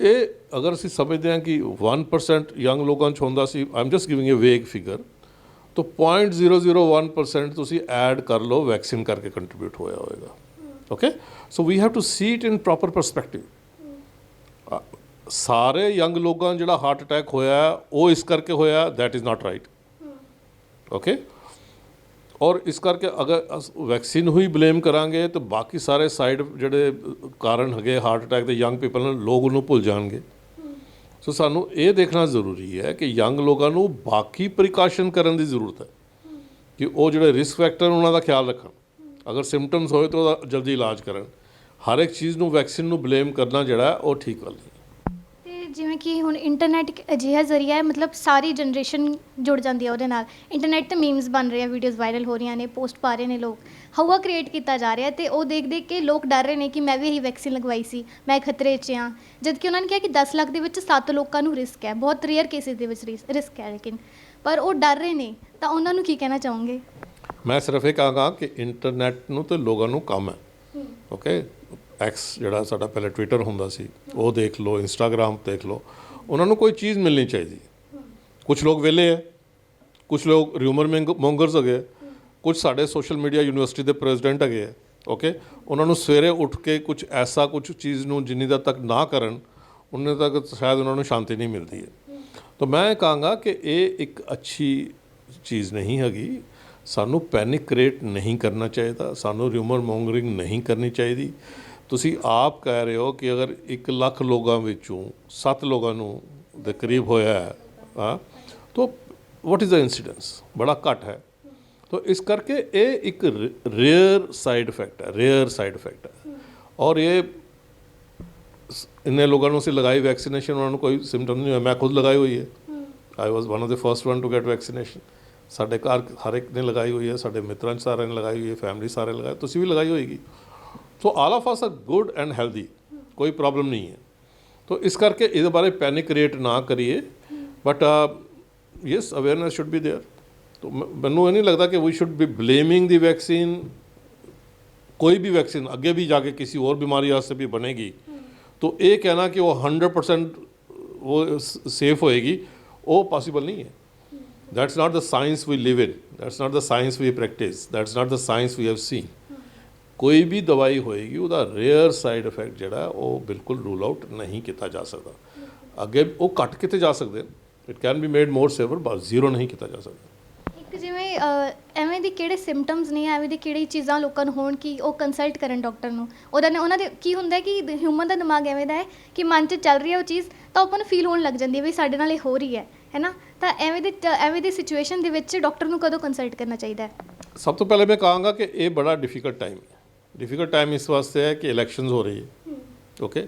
ਇਹ ਅਗਰ ਅਸੀਂ ਸਮਝਦੇ ਹਾਂ ਕਿ 1% ਯੰਗ ਲੋਕਾਂ 'ਚ ਹੁੰਦਾ ਸੀ ਆਈ ਜਸਟ ਗਿਵਿੰਗ ਅ ਵੇਗ ਫਿਗਰ ਤਾਂ 0.001% ਤੁਸੀਂ ਐਡ ਕਰ ਲਓ ਵੈਕਸੀਨ ਕਰਕੇ ਕੰਟਰੀਬਿਊਟ ਹੋਇਆ ਹੋਏਗਾ okay so we have to see it in proper perspective ਸਾਰੇ ਯੰਗ ਲੋਕਾਂ ਨੂੰ ਜਿਹੜਾ ਹਾਰਟ ਅਟੈਕ ਹੋਇਆ ਹੈ, ਉਹ ਇਸ ਕਰਕੇ ਹੋਇਆ that is not right okay ਔਰ ਇਸ ਕਰਕੇ ਅਗਰ ਵੈਕਸੀਨ ਹੋਈ ਬਲੇਮ ਕਰਾਂਗੇ ਤਾਂ ਬਾਕੀ ਸਾਰੇ ਸਾਈਡ ਜਿਹੜੇ ਕਾਰਨ ਹੈਗੇ ਹਾਰਟ ਅਟੈਕ ਦੇ ਯੰਗ ਪੀਪਲ ਨੂੰ ਲੋਕ ਉਹਨੂੰ ਭੁੱਲ ਜਾਣਗੇ ਸੋ ਸਾਨੂੰ ਇਹ ਦੇਖਣਾ ਜ਼ਰੂਰੀ ਹੈ ਕਿ ਯੰਗ ਲੋਕਾਂ ਨੂੰ ਬਾਕੀ ਪ੍ਰੀਕਾਸ਼ਨ ਕਰਨ ਦੀ ਜ਼ਰੂਰਤ ਹੈ ਕਿ ਉਹ ਜਿਹੜੇ ਰਿਸਕ ਫੈਕਟਰ ਉਹਨਾਂ ਦਾ ਖਿਆਲ ਰੱਖਣ। ਅਗਰ ਸਿੰਪਟਮਸ ਹੋਏ ਤਾਂ ਉਹਦਾ ਜਲਦੀ ਇਲਾਜ ਕਰਨ। ਹਰ ਇੱਕ ਚੀਜ਼ ਨੂੰ ਵੈਕਸੀਨ ਨੂੰ ਬਲੇਮ ਕਰਨਾ ਜਿਹੜਾ ਉਹ ਠੀਕ ਗੱਲ ਨਹੀਂ। ਜਿਵੇਂ ਕਿ ਹੁਣ ਇੰਟਰਨੈਟ ਇੱਕ ਅਜਿਹਾ ਜ਼ਰੀਆ ਹੈ ਮਤਲਬ ਸਾਰੀ ਜਨਰੇਸ਼ਨ ਜੁੜ ਜਾਂਦੀ ਹੈ ਉਹਦੇ ਨਾਲ। ਇੰਟਰਨੈਟ ਤੇ ਮੀਮਸ ਬਣ ਰਹੇ ਆ ਵੀਡੀਓਜ਼ ਵਾਇਰਲ ਹੋ ਰਹੀਆਂ ਨੇ ਪੋਸਟ ਪਾ ਰਹੇ ਨੇ ਲੋਕ। ਹਵਾ ਕ੍ਰੀਏਟ ਕੀਤਾ ਜਾ ਰਿਹਾ ਤੇ ਉਹ ਦੇਖ ਦੇਖ ਕੇ ਲੋਕ ਡਰ ਰਹੇ ਨੇ ਕਿ ਮੈਂ ਵੀ ਇਹੀ ਵੈਕਸੀਨ ਲਗਵਾਈ ਸੀ ਮੈਂ ਖਤਰੇ 'ਚ ਹਾਂ। ਜਦ ਕਿ ਉਹਨਾਂ ਨੇ ਕਿਹਾ ਕਿ 10 ਲੱਖ ਦੇ ਵਿੱਚ 7 ਲੋਕਾਂ ਨੂੰ ਰਿਸਕ ਹੈ ਬਹੁਤ ਰੇਅਰ ਕੇਸਿਸ ਦੇ ਵਿੱਚ ਰਿਸਕ ਹੈ ਲੇਕਿਨ। ਪਰ ਉਹ ਡਰ ਰਹੇ ਨੇ ਤਾਂ ਉਹਨਾਂ ਨੂੰ ਕੀ ਕਹਿਣਾ ਚਾਹੋਗੇ? ਮੈਂ ਸਿਰਫ ਇਹ ਕਹਾਂਗਾ ਕਿ ਇੰਟਰਨੈਟ ਨੂੰ ਤੇ ਲੋਕਾਂ ਨੂੰ ਕੰਮ ਹੈ। ਓਕੇ ਐਕਸ ਜਿਹੜਾ ਸਾਡਾ ਪਹਿਲੇ ਟਵਿੱਟਰ ਹੁੰਦਾ ਸੀ, ਉਹ ਦੇਖ ਲਓ ਇੰਸਟਾਗ੍ਰam ਦੇਖ ਲਓ, ਉਹਨਾਂ ਨੂੰ ਕੋਈ ਚੀਜ਼ ਮਿਲਣੀ ਚਾਹੀਦੀ। ਕੁਝ ਲੋਕ ਵਿਹਲੇ ਹੈ ਕੁਝ ਲੋਕ ਰਿਊਮਰ ਮੋਂਗਰਸ ਹੈਗੇ ਕੁਝ ਸਾਡੇ ਸੋਸ਼ਲ ਮੀਡੀਆ ਯੂਨੀਵਰਸਿਟੀ ਦੇ ਪ੍ਰੈਜ਼ੀਡੈਂਟ ਹੈਗੇ ਆ ਓਕੇ ਉਹਨਾਂ ਨੂੰ ਸਵੇਰੇ ਉੱਠ ਕੇ ਕੁਝ ਐਸਾ ਕੁਝ ਚੀਜ਼ ਨੂੰ ਜਿੰਨੀ ਦੇਰ ਤੱਕ ਨਾ ਕਰਨ, ਉਨੇ ਤੱਕ ਸ਼ਾਇਦ ਉਹਨਾਂ ਨੂੰ ਸ਼ਾਂਤੀ ਨਹੀਂ ਮਿਲਦੀ ਹੈ ਤਾਂ ਮੈਂ ਕਹਾਂਗਾ ਕਿ ਇਹ ਇੱਕ ਅੱਛੀ ਚੀਜ਼ ਨਹੀਂ ਹੈਗੀ। ਸਾਨੂੰ ਪੈਨਿਕ ਕ੍ਰੀਏਟ ਨਹੀਂ ਕਰਨਾ ਚਾਹੀਦਾ, ਸਾਨੂੰ ਰਿਊਮਰ ਮੋਂਗਰਿੰਗ ਨਹੀਂ ਕਰਨੀ ਚਾਹੀਦੀ। ਤੁਸੀਂ ਆਪ ਕਹਿ ਰਹੇ ਹੋ ਕਿ ਅਗਰ 1 ਲੱਖ ਲੋਕਾਂ ਵਿੱਚੋਂ 7 ਲੋਕਾਂ ਨੂੰ ਦੇ ਕਰੀਬ ਹੋਇਆ ਹੈ, ਹਾਂ, ਤਾਂ ਵਾਟ ਇਜ਼ ਦਾ ਇਨਸੀਡੈਂਸ ਬੜਾ ਘੱਟ ਹੈ। ਤਾਂ ਇਸ ਕਰਕੇ ਇਹ ਇੱਕ ਰੇਅਰ ਸਾਈਡ ਇਫੈਕਟ ਹੈ ਰੇਅਰ ਸਾਈਡ ਇਫੈਕਟ ਹੈ। ਔਰ ਇਹ ਸ- ਇੰਨੇ ਲੋਕਾਂ ਨੂੰ ਅਸੀਂ ਲਗਾਈ ਵੈਕਸੀਨੇਸ਼ਨ ਉਹਨਾਂ ਨੂੰ ਕੋਈ ਸਿੰਪਟਮ ਨਹੀਂ ਹੋਇਆ। ਮੈਂ ਖੁਦ ਲਗਾਈ ਹੋਈ ਹੈ। I was one of the first one to get vaccination ਸਾਡੇ ਘਰ ਹਰ ਇੱਕ ਨੇ ਲਗਾਈ ਹੋਈ ਹੈ, ਸਾਡੇ ਮਿੱਤਰਾਂ 'ਚ ਸਾਰਿਆਂ ਨੇ ਲਗਾਈ ਹੋਈ ਹੈ ਫੈਮਿਲੀ ਸਾਰੇ ਲਗਾਏ ਤੁਸੀਂ ਵੀ ਲਗਾਈ ਹੋਏਗੀ। तो all of us are good and healthy कोई प्रॉब्लम नहीं है। तो इस करके इस बारे पैनिक क्रिएट ना करिए। But yes awareness should be there तो मैनू ये नहीं लगता कि we should be blaming the vaccine कोई भी वैक्सीन आगे भी जाके किसी और बीमारी से भी बनेगी। तो ये कहना कि वो हंड्रेड परसेंट वो सेफ़ होएगी, वो पॉसिबल नहीं है। That's not the science we live in that's not the science we practice that's not the science we have seen ਕੋਈ ਵੀ ਦਵਾਈ ਹੋਏਗੀ ਉਹਦਾ ਰੇਅਰ ਸਾਈਡ ਇਫੈਕਟ ਜਿਹੜਾ ਉਹ ਬਿਲਕੁਲ ਰੂਲ ਆਊਟ ਨਹੀਂ ਕੀਤਾ ਜਾ ਸਕਦਾ। ਅੱਗੇ ਉਹ ਘੱਟ ਕਿਤੇ ਜਾ ਸਕਦੇ it can be made more safer but zero ਨਹੀਂ ਕੀਤਾ ਜਾ ਸਕਦਾ। ਇੱਕ ਜਿਵੇਂ ਐਵੇਂ ਦੇ ਕਿਹੜੇ ਸਿੰਪਟਮਸ ਨੇ ਐਵੇਂ ਦੀ ਕਿਹੜੀ ਚੀਜ਼ਾਂ ਲੋਕਾਂ ਨੂੰ ਹੋਣ ਕਿ ਉਹ ਕੰਸਲਟ ਕਰਨ ਡਾਕਟਰ ਨੂੰ? ਉਹਦਾ ਨੇ ਉਹਨਾਂ ਦੇ ਕੀ ਹੁੰਦਾ ਕਿ ਹਿਊਮਨ ਦਾ ਦਿਮਾਗ ਐਵੇਂ ਦਾ ਹੈ ਕਿ ਮਨ 'ਚ ਚੱਲ ਰਹੀ ਹੈ ਉਹ ਚੀਜ਼ ਤਾਂ ਆਪਾਂ ਨੂੰ ਫੀਲ ਹੋਣ ਲੱਗ ਜਾਂਦੀ ਹੈ ਵੀ ਸਾਡੇ ਨਾਲ ਇਹ ਹੋ ਰਹੀ ਹੈ ਹੈਨਾ ਤਾਂ ਐਵੇਂ ਦੇ ਐਵੇਂ ਦੀ ਸਿਚੁਏਸ਼ਨ ਦੇ ਵਿੱਚ ਡਾਕਟਰ ਨੂੰ ਕਦੋਂ ਕੰਸਲਟ ਕਰਨਾ ਚਾਹੀਦਾ ਹੈ? ਸਭ ਤੋਂ ਪਹਿਲੇ ਮੈਂ ਕਹਾਂਗਾ ਕਿ ਇਹ ਬੜਾ ਡਿਫਿਕਲਟ ਟਾਈਮ ਹੈ। ਡਿਫਿਕਲਟ ਟਾਈਮ ਇਸ ਵਾਸਤੇ ਹੈ ਕਿ ਇਲੈਕਸ਼ਨਸ ਹੋ ਰਹੀ ਹੈ। ਓਕੇ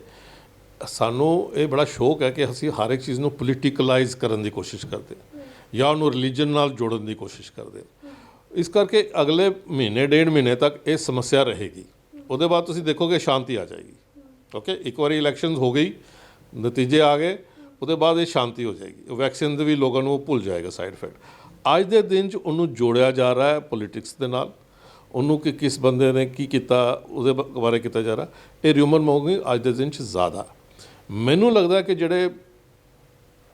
ਸਾਨੂੰ ਇਹ ਬੜਾ ਸ਼ੌਕ ਹੈ ਕਿ ਅਸੀਂ ਹਰ ਇੱਕ ਚੀਜ਼ ਨੂੰ ਪੋਲੀਟੀਕਲਾਈਜ਼ ਕਰਨ ਦੀ ਕੋਸ਼ਿਸ਼ ਕਰਦੇ ਜਾਂ ਉਹਨੂੰ ਰਿਲੀਜਨ ਨਾਲ ਜੋੜਨ ਦੀ ਕੋਸ਼ਿਸ਼ ਕਰਦੇ ਇਸ ਕਰਕੇ ਅਗਲੇ ਮਹੀਨੇ, ਡੇਢ ਮਹੀਨੇ ਤੱਕ ਇਹ ਸਮੱਸਿਆ ਰਹੇਗੀ। ਉਹਦੇ ਬਾਅਦ ਤੁਸੀਂ ਦੇਖੋਗੇ ਸ਼ਾਂਤੀ ਆ ਜਾਏਗੀ। ਓਕੇ ਇੱਕ ਵਾਰੀ ਇਲੈਕਸ਼ਨਸ ਹੋ ਗਈ, ਨਤੀਜੇ ਆ ਗਏ, ਉਹਦੇ ਬਾਅਦ ਇਹ ਸ਼ਾਂਤੀ ਹੋ ਜਾਏਗੀ। ਵੈਕਸੀਨ ਦੇ ਵੀ ਲੋਕਾਂ ਨੂੰ ਉਹ ਭੁੱਲ ਜਾਏਗਾ ਸਾਈਡ ਇਫੈਕਟ ਅੱਜ ਦੇ ਦਿਨ 'ਚ ਉਹਨੂੰ ਜੋੜਿਆ ਜਾ ਰਿਹਾ ਹੈ ਪੋਲਿਟਿਕਸ ਦੇ ਨਾਲ। ਉਹਨੂੰ ਕਿ ਕਿਸ ਬੰਦੇ ਨੇ ਕੀ ਕੀਤਾ ਉਹਦੇ ਬ- ਬਾਰੇ ਕੀਤਾ ਜਾ ਰਿਹਾ। ਇਹ ਰਿਊਮਰ ਮੋਗਿੰਗ ਅੱਜ ਦੇ ਦਿਨ 'ਚ ਜ਼ਿਆਦਾ। ਮੈਨੂੰ ਲੱਗਦਾ ਕਿ ਜਿਹੜੇ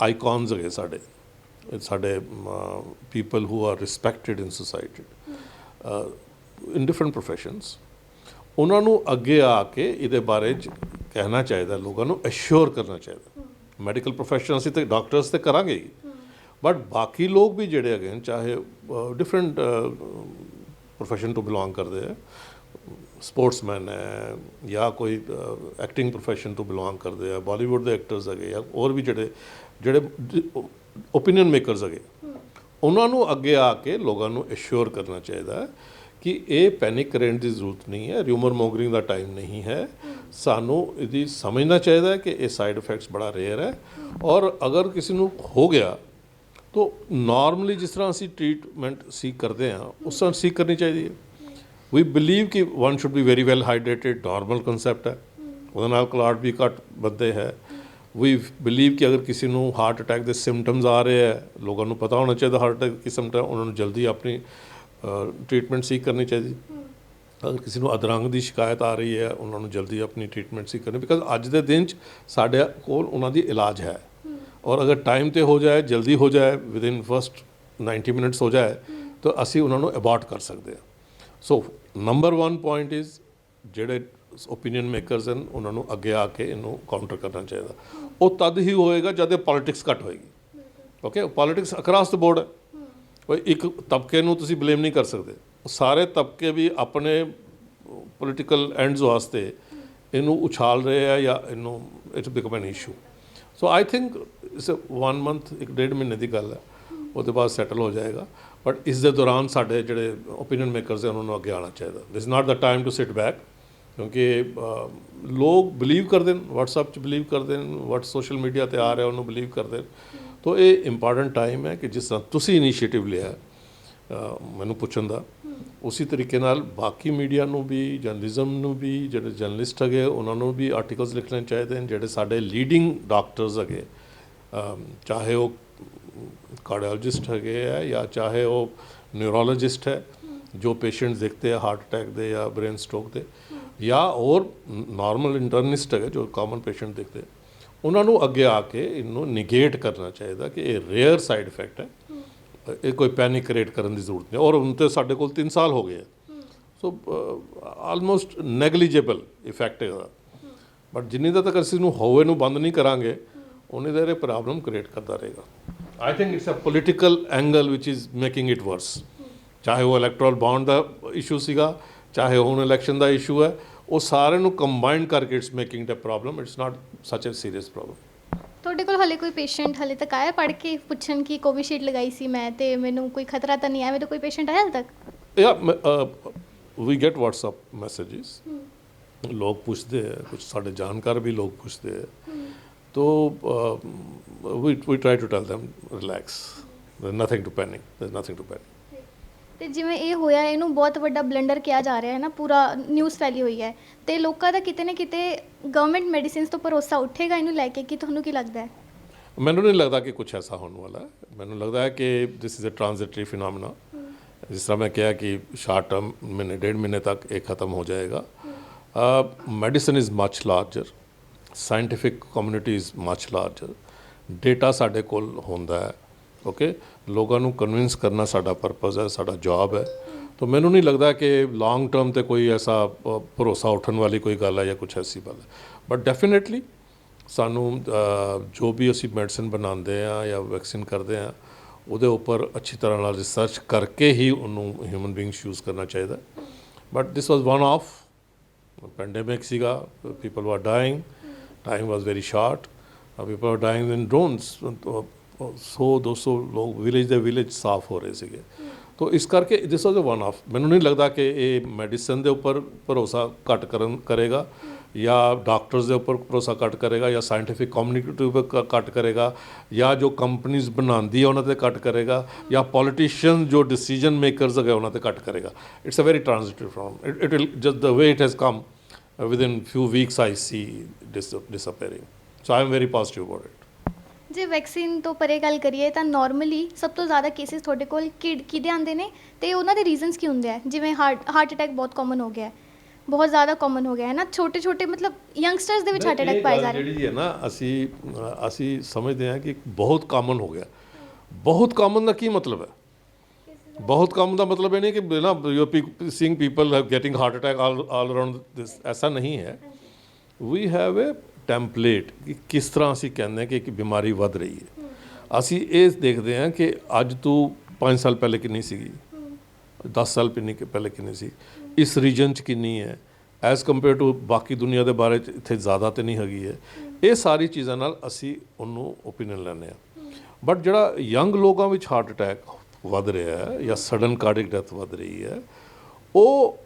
ਆਈਕਨਸ ਹੈਗੇ ਸਾਡੇ ਇਹ ਸਾਡੇ people who are respected in society in different professions ਉਹਨਾਂ ਨੂੰ ਅੱਗੇ ਆ ਕੇ ਇਹਦੇ ਬਾਰੇ 'ਚ ਕਹਿਣਾ ਚਾਹੀਦਾ ਲੋਕਾਂ ਨੂੰ ਅਸ਼ੋਰ ਕਰਨਾ ਚਾਹੀਦਾ। ਮੈਡੀਕਲ ਪ੍ਰੋਫੈਸ਼ਨ ਅਸੀਂ ਤੇ ਡਾਕਟਰਸ ਤੇ ਕਰਾਂਗੇ ਬਟ ਬਾਕੀ ਲੋਕ ਵੀ ਜਿਹੜੇ ਹੈਗੇ ਨੇ ਚਾਹੇ ਡਿਫਰੈਂਟ ਪ੍ਰੋਫੈਸ਼ਨ ਤੋਂ ਬਿਲੋਂਗ ਕਰਦੇ ਆ ਸਪੋਰਟਸਮੈਨ ਹੈ ਜਾਂ ਕੋਈ ਐਕਟਿੰਗ ਪ੍ਰੋਫੈਸ਼ਨ ਤੋਂ ਬਿਲੋਂਗ ਕਰਦੇ ਆ ਬਾਲੀਵੁੱਡ ਦੇ ਐਕਟਰਸ ਹੈਗੇ ਜਾਂ ਹੋਰ ਵੀ ਜਿਹੜੇ ਜਿਹੜੇ ਓਪੀਨੀਅਨ ਮੇਕਰਸ ਹੈਗੇ ਉਹਨਾਂ ਨੂੰ ਅੱਗੇ ਆ ਕੇ ਲੋਕਾਂ ਨੂੰ ਅਸ਼ੋਰ ਕਰਨਾ ਚਾਹੀਦਾ ਹੈ ਕਿ ਇਹ ਪੈਨਿਕ ਕਰਨ ਦੀ ਜ਼ਰੂਰਤ ਨਹੀਂ ਹੈ ਰਿਊਮਰ ਮੋਗਰਿੰਗ ਦਾ ਟਾਈਮ ਨਹੀਂ ਹੈ ਸਾਨੂੰ ਇਹਦੀ ਸਮਝਣਾ ਚਾਹੀਦਾ ਹੈ ਕਿ ਇਹ ਸਾਈਡ ਇਫੈਕਟਸ ਬੜਾ ਰੇਅਰ ਹੈ ਔਰ ਅਗਰ ਕਿਸੇ ਨੂੰ ਹੋ ਗਿਆ ਤੋ ਨਾਰਮਲੀ ਜਿਸ ਤਰ੍ਹਾਂ ਅਸੀਂ ਟ੍ਰੀਟਮੈਂਟ ਸੀ ਕਰਦੇ ਹਾਂ, ਉਸ ਤਰ੍ਹਾਂ ਸੀ ਕਰਨੀ ਚਾਹੀਦੀ ਹੈ। ਵੀ ਬਲੀਵ ਕਿ one should be very well hydrated normal concept ਹੈ। ਉਹਦੇ ਨਾਲ ਕਲਾਟ ਵੀ ਘੱਟ ਵੱਧਦੇ ਹੈ। ਵੀ ਬਲੀਵ ਕਿ ਅਗਰ ਕਿਸੇ ਨੂੰ ਹਾਰਟ ਅਟੈਕ ਦੇ ਸਿੰਪਟਮਸ ਆ ਰਹੇ ਹੈ, ਲੋਕਾਂ ਨੂੰ ਪਤਾ ਹੋਣਾ ਚਾਹੀਦਾ ਹਾਰਟ ਅਟੈਕ ਕੀ ਸਿੰਪਟਮ ਉਹਨਾਂ ਨੂੰ ਜਲਦੀ ਆਪਣੀ ਟ੍ਰੀਟਮੈਂਟ ਸੀ ਕਰਨੀ ਚਾਹੀਦੀ। ਅਗਰ ਕਿਸੇ ਨੂੰ ਅਧਰੰਗ ਦੀ ਸ਼ਿਕਾਇਤ ਆ ਰਹੀ ਹੈ, ਉਹਨਾਂ ਨੂੰ ਜਲਦੀ ਆਪਣੀ ਟ੍ਰੀਟਮੈਂਟ ਸੀ ਕਰਨੀ ਬਿਕਾਜ਼ ਅੱਜ ਦੇ ਦਿਨ 'ਚ ਸਾਡੇ ਕੋਲ ਉਹਨਾਂ ਦੀ ਇਲਾਜ ਹੈ। ਔਰ ਅਗਰ ਟਾਈਮ ਤੇ ਹੋ ਜਾਏ ਜਲਦੀ ਹੋ ਜਾਏ ਵਿਦਿਨ ਫਸਟ 90 ਮਿੰਟਸ ਹੋ ਜਾਏ ਤਾਂ ਅਸੀਂ ਉਹਨਾਂ ਨੂੰ ਅਬਾਰਟ ਕਰ ਸਕਦੇ ਹਾਂ। ਸੋ ਨੰਬਰ 1 ਪੁਆਇੰਟ ਇਜ਼ ਜਿਹੜੇ ਓਪੀਨੀਅਨ ਮੇਕਰਸ ਹਨ ਉਹਨਾਂ ਨੂੰ ਅੱਗੇ ਆ ਕੇ ਇਹਨੂੰ ਕਾਊਂਟਰ ਕਰਨਾ ਚਾਹੀਦਾ। ਉਹ ਤਦ ਹੀ ਹੋਏਗਾ ਜਦ ਇਹ ਪੋਲਿਟਿਕਸ ਘੱਟ ਹੋਏਗੀ। Okay politics across the board ਕੋਈ ਇੱਕ ਤਬਕੇ ਨੂੰ ਤੁਸੀਂ ਬਲੇਮ ਨਹੀਂ ਕਰ ਸਕਦੇ। ਉਹ ਸਾਰੇ ਤਬਕੇ ਵੀ ਆਪਣੇ ਪੋਲੀਟੀਕਲ ਐਂਡਸ ਵਾਸਤੇ ਇਹਨੂੰ ਉਛਾਲ ਰਹੇ ਆ ਜਾਂ ਇਹਨੂੰ it become an issue so I think is one month ਇੱਕ ਡੇਢ ਮਹੀਨੇ ਦੀ ਗੱਲ ਹੈ। ਉਹਦੇ ਬਾਅਦ ਸੈਟਲ ਹੋ ਜਾਏਗਾ। ਬਟ ਇਸ ਦੇ ਦੌਰਾਨ ਸਾਡੇ ਜਿਹੜੇ ਓਪੀਨੀਅਨ ਮੇਕਰਸ ਹੈ ਉਹਨਾਂ ਨੂੰ ਅੱਗੇ ਆਉਣਾ ਚਾਹੀਦਾ। This not the time to sit back ਕਿਉਂਕਿ ਲੋਕ ਬਲੀਵ ਕਰਦੇ ਨੇ, WhatsApp 'ਚ ਬਲੀਵ ਕਰਦੇ ਨੇ ਵਟ ਸੋਸ਼ਲ ਮੀਡੀਆ ਤੇ ਆ ਰਿਹਾ, ਉਹਨੂੰ ਬਲੀਵ ਕਰਦੇ ਨੇ। ਤਾਂ ਇਹ ਇੰਪੋਰਟੈਂਟ ਟਾਈਮ ਹੈ ਕਿ ਜਿਸ ਤਰ੍ਹਾਂ ਤੁਸੀਂ ਇਨੀਸ਼ੀਏਟਿਵ ਲਿਆ ਮੈਨੂੰ ਪੁੱਛਣ ਦਾ। ਉਸੇ ਤਰੀਕੇ ਨਾਲ ਬਾਕੀ ਮੀਡੀਆ ਨੂੰ ਵੀ ਜਰਨਲਿਜ਼ਮ ਨੂੰ ਵੀ, ਜਿਹੜੇ ਜਰਨਲਿਸਟ ਹੈਗੇ, ਉਹਨਾਂ ਨੂੰ ਵੀ ਆਰਟੀਕਲਸ ਲਿਖਣੇ ਚਾਹੀਦੇ ਨੇ, ਜਿਹੜੇ ਸਾਡੇ ਲੀਡਿੰਗ ਡਾਕਟਰਸ ਹੈਗੇ। ਚਾਹੇ ਉਹ ਕਾਰਡੀਓਲੋਜਿਸਟ ਹੈਗੇ ਆ ਜਾਂ ਚਾਹੇ ਉਹ ਨਿਊਰੋਲੋਜਿਸਟ ਹੈ, ਜੋ ਪੇਸ਼ੈਂਟਸ ਦੇਖਤੇ ਆ ਹਾਰਟ ਅਟੈਕ ਦੇ ਜਾਂ ਬ੍ਰੇਨ ਸਟ੍ਰੋਕ ਦੇ, ਜਾਂ ਹੋਰ ਨਾਰਮਲ ਇੰਟਰਨਿਸਟ ਹੈਗੇ ਜੋ ਕਾਮਨ ਪੇਸ਼ੈਂਟ ਦੇਖਦੇ ਉਹਨਾਂ ਨੂੰ ਅੱਗੇ ਆ ਕੇ ਇਹਨੂੰ ਨਿਗੇਟ ਕਰਨਾ ਚਾਹੀਦਾ ਕਿ ਇਹ ਰੇਅਰ ਸਾਈਡ ਇਫੈਕਟ ਹੈ। ਇਹ ਕੋਈ ਪੈਨਿਕ ਕ੍ਰੀਏਟ ਕਰਨ ਦੀ ਜ਼ਰੂਰਤ ਨਹੀਂ। ਔਰ ਹੁਣ ਤੇ ਸਾਡੇ ਕੋਲ 3 ਸਾਲ ਹੋ ਗਏ ਆ ਸੋ ਆਲਮੋਸਟ ਨੈਗਲੀਜੀਬਲ ਇਫੈਕਟ ਹੈ ਬਟ ਜਿੰਨੀ ਦੇਰ ਤੱਕ ਅਸੀਂ ਨੂੰ ਹੋਵੇ ਨੂੰ ਬੰਦ ਨਹੀਂ ਕਰਾਂਗੇ, ਉਨੀ ਦੇਰ ਇਹ ਪ੍ਰੋਬਲਮ ਕ੍ਰੀਏਟ ਕਰਦਾ ਰਹੇਗਾ। I think it's a political angle which is making it worse ਚਾਹੇ ਉਹ ਇਲੈਕਟਰਲ ਬੌਂਡ ਦਾ ਇਸ਼ੂ ਸੀਗਾ, ਚਾਹੇ ਹੁਣ ਇਲੈਕਸ਼ਨ ਦਾ ਇਸ਼ੂ ਹੈ, ਉਹ ਸਾਰੇ ਨੂੰ ਕੰਬਾਈਨ ਕਰਕੇ it's making a problem it's not such a serious problem ਤੁਹਾਡੇ ਕੋਲ ਹਲੇ ਕੋਈ ਪੇਸ਼ੈਂਟ ਹਲੇ ਤੱਕ ਆਇਆ? ਪੜ ਕੇ ਪੁੱਛਣ ਕਿ ਕੋਵਿਸ਼ੀਲਡ ਲਗਾਈ ਸੀ ਮੈਂ ਤੇ ਮੈਨੂੰ ਕੋਈ ਖਤਰਾ ਤਾਂ ਨਹੀਂ ਆਇਆ? ਮੇਰੇ ਕੋਈ ਪੇਸ਼ੈਂਟ ਆਇਆ ਹਲੇ ਤੱਕ? Yeah we get WhatsApp messages ਲੋਕ ਪੁੱਛਦੇ ਹੈ ਕੁਝ ਸਾਡੇ ਜਾਣਕਾਰ ਵੀ ਲੋਕ ਪੁੱਛਦੇ ਹੈ। ਤੋ we we try to tell them relax there's nothing to panic there's nothing to panic ਤੇ ਜਿਵੇਂ ਇਹ ਹੋਇਆ ਇਹਨੂੰ ਬਹੁਤ ਵੱਡਾ ਬਲੰਡਰ ਕਿਹਾ ਜਾ ਰਿਹਾ ਹੈ ਨਾ ਪੂਰਾ ਨਿਊਜ਼ ਫੈਲੀ ਹੋਈ ਹੈ। ਤੇ ਲੋਕਾਂ ਦਾ ਕਿਤੇ ਨਾ ਕਿਤੇ ਗਵਰਨਮੈਂਟ ਮੈਡੀਸਿਨਸ ਤੋਂ ਭਰੋਸਾ ਉੱਠੇਗਾ ਇਹਨੂੰ ਲੈ ਕੇ ਕਿ ਤੁਹਾਨੂੰ ਕੀ ਲੱਗਦਾ ਹੈ? ਮੈਨੂੰ ਨਹੀਂ ਲੱਗਦਾ ਕਿ ਕੁਝ ਐਸਾ ਹੋਣ ਵਾਲਾ ਹੈ। ਮੈਨੂੰ ਲੱਗਦਾ ਹੈ ਕਿ ਦਿਸ ਇਜ਼ ਅ ਟ੍ਰਾਂਜ਼ਿਟਰੀ ਫਿਨੋਮੀਨਾ ਜਿਸ ਤਰ੍ਹਾਂ ਮੈਂ ਕਿਹਾ ਕਿ ਸ਼ਾਰਟ ਟਰਮ ਮਹੀਨੇ ਡੇਢ ਮਹੀਨੇ ਤੱਕ ਇਹ ਖਤਮ ਹੋ ਜਾਏਗਾ। Medicine is much larger scientific community is much larger data ਸਾਡੇ ਕੋਲ ਹੁੰਦਾ ਹੈ। ਓਕੇ ਲੋਕਾਂ ਨੂੰ ਕਨਵਿੰਸ ਕਰਨਾ ਸਾਡਾ ਪਰਪਸ ਹੈ, ਸਾਡਾ ਜੌਬ ਹੈ। ਤਾਂ ਮੈਨੂੰ ਨਹੀਂ ਲੱਗਦਾ ਕਿ ਲੌਂਗ ਟਰਮ ਤੇ ਕੋਈ ਐਸਾ ਭਰੋਸਾ ਉੱਠਣ ਵਾਲੀ ਕੋਈ ਗੱਲ ਹੈ ਜਾਂ ਕੁਝ ਐਸੀ ਗੱਲ ਹੈ। ਬਟ ਡੈਫੀਨਿਟਲੀ ਸਾਨੂੰ ਜੋ ਵੀ ਅਸੀਂ ਮੈਡੀਸਨ ਬਣਾਉਂਦੇ ਆ ਜਾਂ ਵੈਕਸੀਨ ਕਰਦੇ ਆ ਉਹਦੇ ਉੱਪਰ ਅੱਛੀ ਤਰ੍ਹਾਂ ਨਾਲ ਰਿਸਰਚ ਕਰਕੇ ਹੀ ਉਹਨੂੰ ਹਿਊਮਨ ਬੀਇੰਗਸ ਯੂਜ਼ ਕਰਨਾ ਚਾਹੀਦਾ। But this was one of pandemic ਸੀਗਾ people were dying time was very short people were dying in droves so 200 ਲੋਕ ਵਿਲੇਜ ਦੇ ਵਿਲੇਜ ਸਾਫ਼ ਹੋ ਰਹੇ ਸੀਗੇ। ਤੋ ਇਸ ਕਰਕੇ ਦਿਸ ਵਾਸ ਅ ਵਨ ਆਫ ਮੈਨੂੰ ਨਹੀਂ ਲੱਗਦਾ ਕਿ ਇਹ ਮੈਡੀਸਨ ਦੇ ਉੱਪਰ ਭਰੋਸਾ ਘੱਟ ਕਰਨ, ਕਰੇਗਾ ਜਾਂ ਡਾਕਟਰਸ ਦੇ ਉੱਪਰ ਭਰੋਸਾ ਘੱਟ ਕਰੇਗਾ ਜਾਂ ਸਾਇੰਟੀਫਿਕ ਕਮਿਊਨਿਟੀ ਉੱਪਰ ਕ- ਘੱਟ ਕਰੇਗਾ ਜਾਂ ਜੋ ਕੰਪਨੀਆਂ ਬਣਾਉਂਦੀ ਹੈ ਉਹਨਾਂ ਤੇ ਘੱਟ ਕਰੇਗਾ ਜਾਂ ਪੋਲੀਟੀਸ਼ੀਅਨ ਜੋ ਡਿਸੀਜਨ ਮੇਕਰਸ ਹੈਗੇ ਉਹਨਾਂ ਤੇ ਘੱਟ ਕਰੇਗਾ। It's a very transitive firm it will just the way it has come within few weeks I see disappearing so i am very positive about it ਜੇ ਵੈਕਸੀਨ ਤੋਂ ਪਰੇ ਗੱਲ ਕਰੀਏ ਤਾਂ ਨਾਰਮਲੀ ਸਭ ਤੋਂ ਜ਼ਿਆਦਾ ਕੇਸਿਸ ਤੁਹਾਡੇ ਕੋਲ ਕਿਡ ਕਿਹਦੇ ਆਉਂਦੇ ਨੇ ਤੇ ਉਹਨਾਂ ਦੇ ਰੀਜ਼ਨਸ ਕੀ ਹੁੰਦੇ ਆ? ਜਿਵੇਂ ਹਾਰਟ ਹਾਰਟ ਅਟੈਕ ਬਹੁਤ ਕਾਮਨ ਹੋ ਗਿਆ ਹੈ। ਬਹੁਤ ਜ਼ਿਆਦਾ ਕਾਮਨ ਹੋ ਗਿਆ ਹੈ ਨਾ? ਛੋਟੇ ਛੋਟੇ ਮਤਲਬ ਯੰਗਸਟਰਸ ਦੇ ਵਿੱਚ ਹਾਰਟ ਅਟੈਕ ਪਾਏ ਜਾ ਰਹੇ ਜਿਹੜੀ ਹੈ ਨਾ ਅਸੀਂ ਅਸੀਂ ਸਮਝਦੇ ਹਾਂ ਕਿ ਬਹੁਤ ਕਾਮਨ ਹੋ ਗਿਆ। ਬਹੁਤ ਕਾਮਨ ਦਾ ਕੀ ਮਤਲਬ ਹੈ? ਬਹੁਤ ਕਾਮਨ ਦਾ ਮਤਲਬ ਇਹ ਨਹੀਂ ਕਿ ਨਾ you seeing people have getting heart attack all all around this ਐਸਾ ਨਹੀਂ ਹੈ। ਵੀ ਹੈਵ ਅ ਟੈਂਪਲੇਟ ਕਿ ਕਿਸ ਤਰ੍ਹਾਂ ਅਸੀਂ ਕਹਿੰਦੇ ਹਾਂ ਕਿ ਇੱਕ ਬਿਮਾਰੀ ਵੱਧ ਰਹੀ ਹੈ। ਅਸੀਂ ਇਹ ਦੇਖਦੇ ਹਾਂ ਕਿ ਅੱਜ ਤੋਂ 5 ਸਾਲ ਪਹਿਲੇ ਕਿੰਨੀ ਸੀਗੀ? 10 ਸਾਲ ਪਿੰਨੀ ਪਹਿਲੇ ਕਿੰਨੀ ਸੀ? ਇਸ ਰੀਜਨ ਚ ਕਿੰਨੀ ਹੈ? ਐਜ਼ ਕੰਪੇਅਰ ਟੂ ਬਾਕੀ ਦੁਨੀਆ ਦੇ ਬਾਰੇ ਚ ਇੱਥੇ ਜ਼ਿਆਦਾ ਤੇ ਨਹੀਂ ਹੈਗੀ ਹੈ। ਇਹ ਸਾਰੀ ਚੀਜ਼ਾਂ ਨਾਲ ਅਸੀਂ ਉਹਨੂੰ ਓਪੀਨੀਅਨ ਲੈਂਦੇ ਆ ਬਟ ਜਿਹੜਾ ਯੰਗ ਲੋਕਾਂ ਵਿੱਚ ਹਾਰਟ ਅਟੈਕ ਵੱਧ ਰਿਹਾ ਹੈ ਜਾਂ ਸਡਨ ਕਾਰਡਿਕ ਡੈਥ ਵੱਧ ਰਹੀ ਹੈ, ਉਹ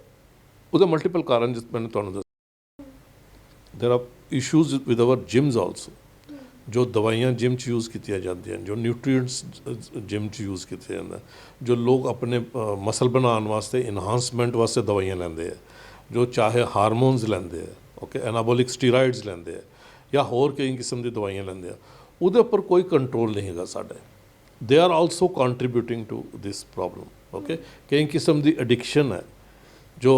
ਉਹਦੇ ਮਲਟੀਪਲ ਕਾਰਨ ਜਿਸ ਮੈਨੂੰ ਤੁਹਾਨੂੰ ਦੱਸ there issues issues with our gyms ਜੋ ਦਵਾਈਆਂ ਜਿਮ ਚ ਯੂਜ਼ ਕੀਤੀਆਂ ਜਾਂਦੀਆਂ ਜੋ ਨਿਊਟ੍ਰੀਐਂਟਸ ਜਿਮ ਚ ਯੂਜ਼ ਕੀਤੇ ਜਾਂਦਾ ਜੋ ਲੋਕ ਆਪਣੇ ਮਸਲ ਬਣਾਉਣ ਵਾਸਤੇ ਇਨਹਾਂਸਮੈਂਟ ਵਾਸਤੇ ਦਵਾਈਆਂ ਲੈਂਦੇ ਆ ਜੋ ਚਾਹੇ ਹਾਰਮੋਨਸ ਲੈਂਦੇ ਆ ਓਕੇ ਐਨਾਬੋਲਿਕ ਸਟੀਰਾਇਡਸ ਲੈਂਦੇ ਆ ਜਾਂ ਹੋਰ ਕਈ ਕਿਸਮ ਦੀ ਦਵਾਈਆਂ ਲੈਂਦੇ ਆ ਉਹਦੇ ਉੱਪਰ ਕੋਈ ਕੰਟਰੋਲ ਨਹੀਂ ਹੈਗਾ ਸਾਡੇ they are also contributing to this problem okay ਕਈ ਕਿਸਮ ਦੀ ਐਡਿਕਸ਼ਨ ਹੈ ਜੋ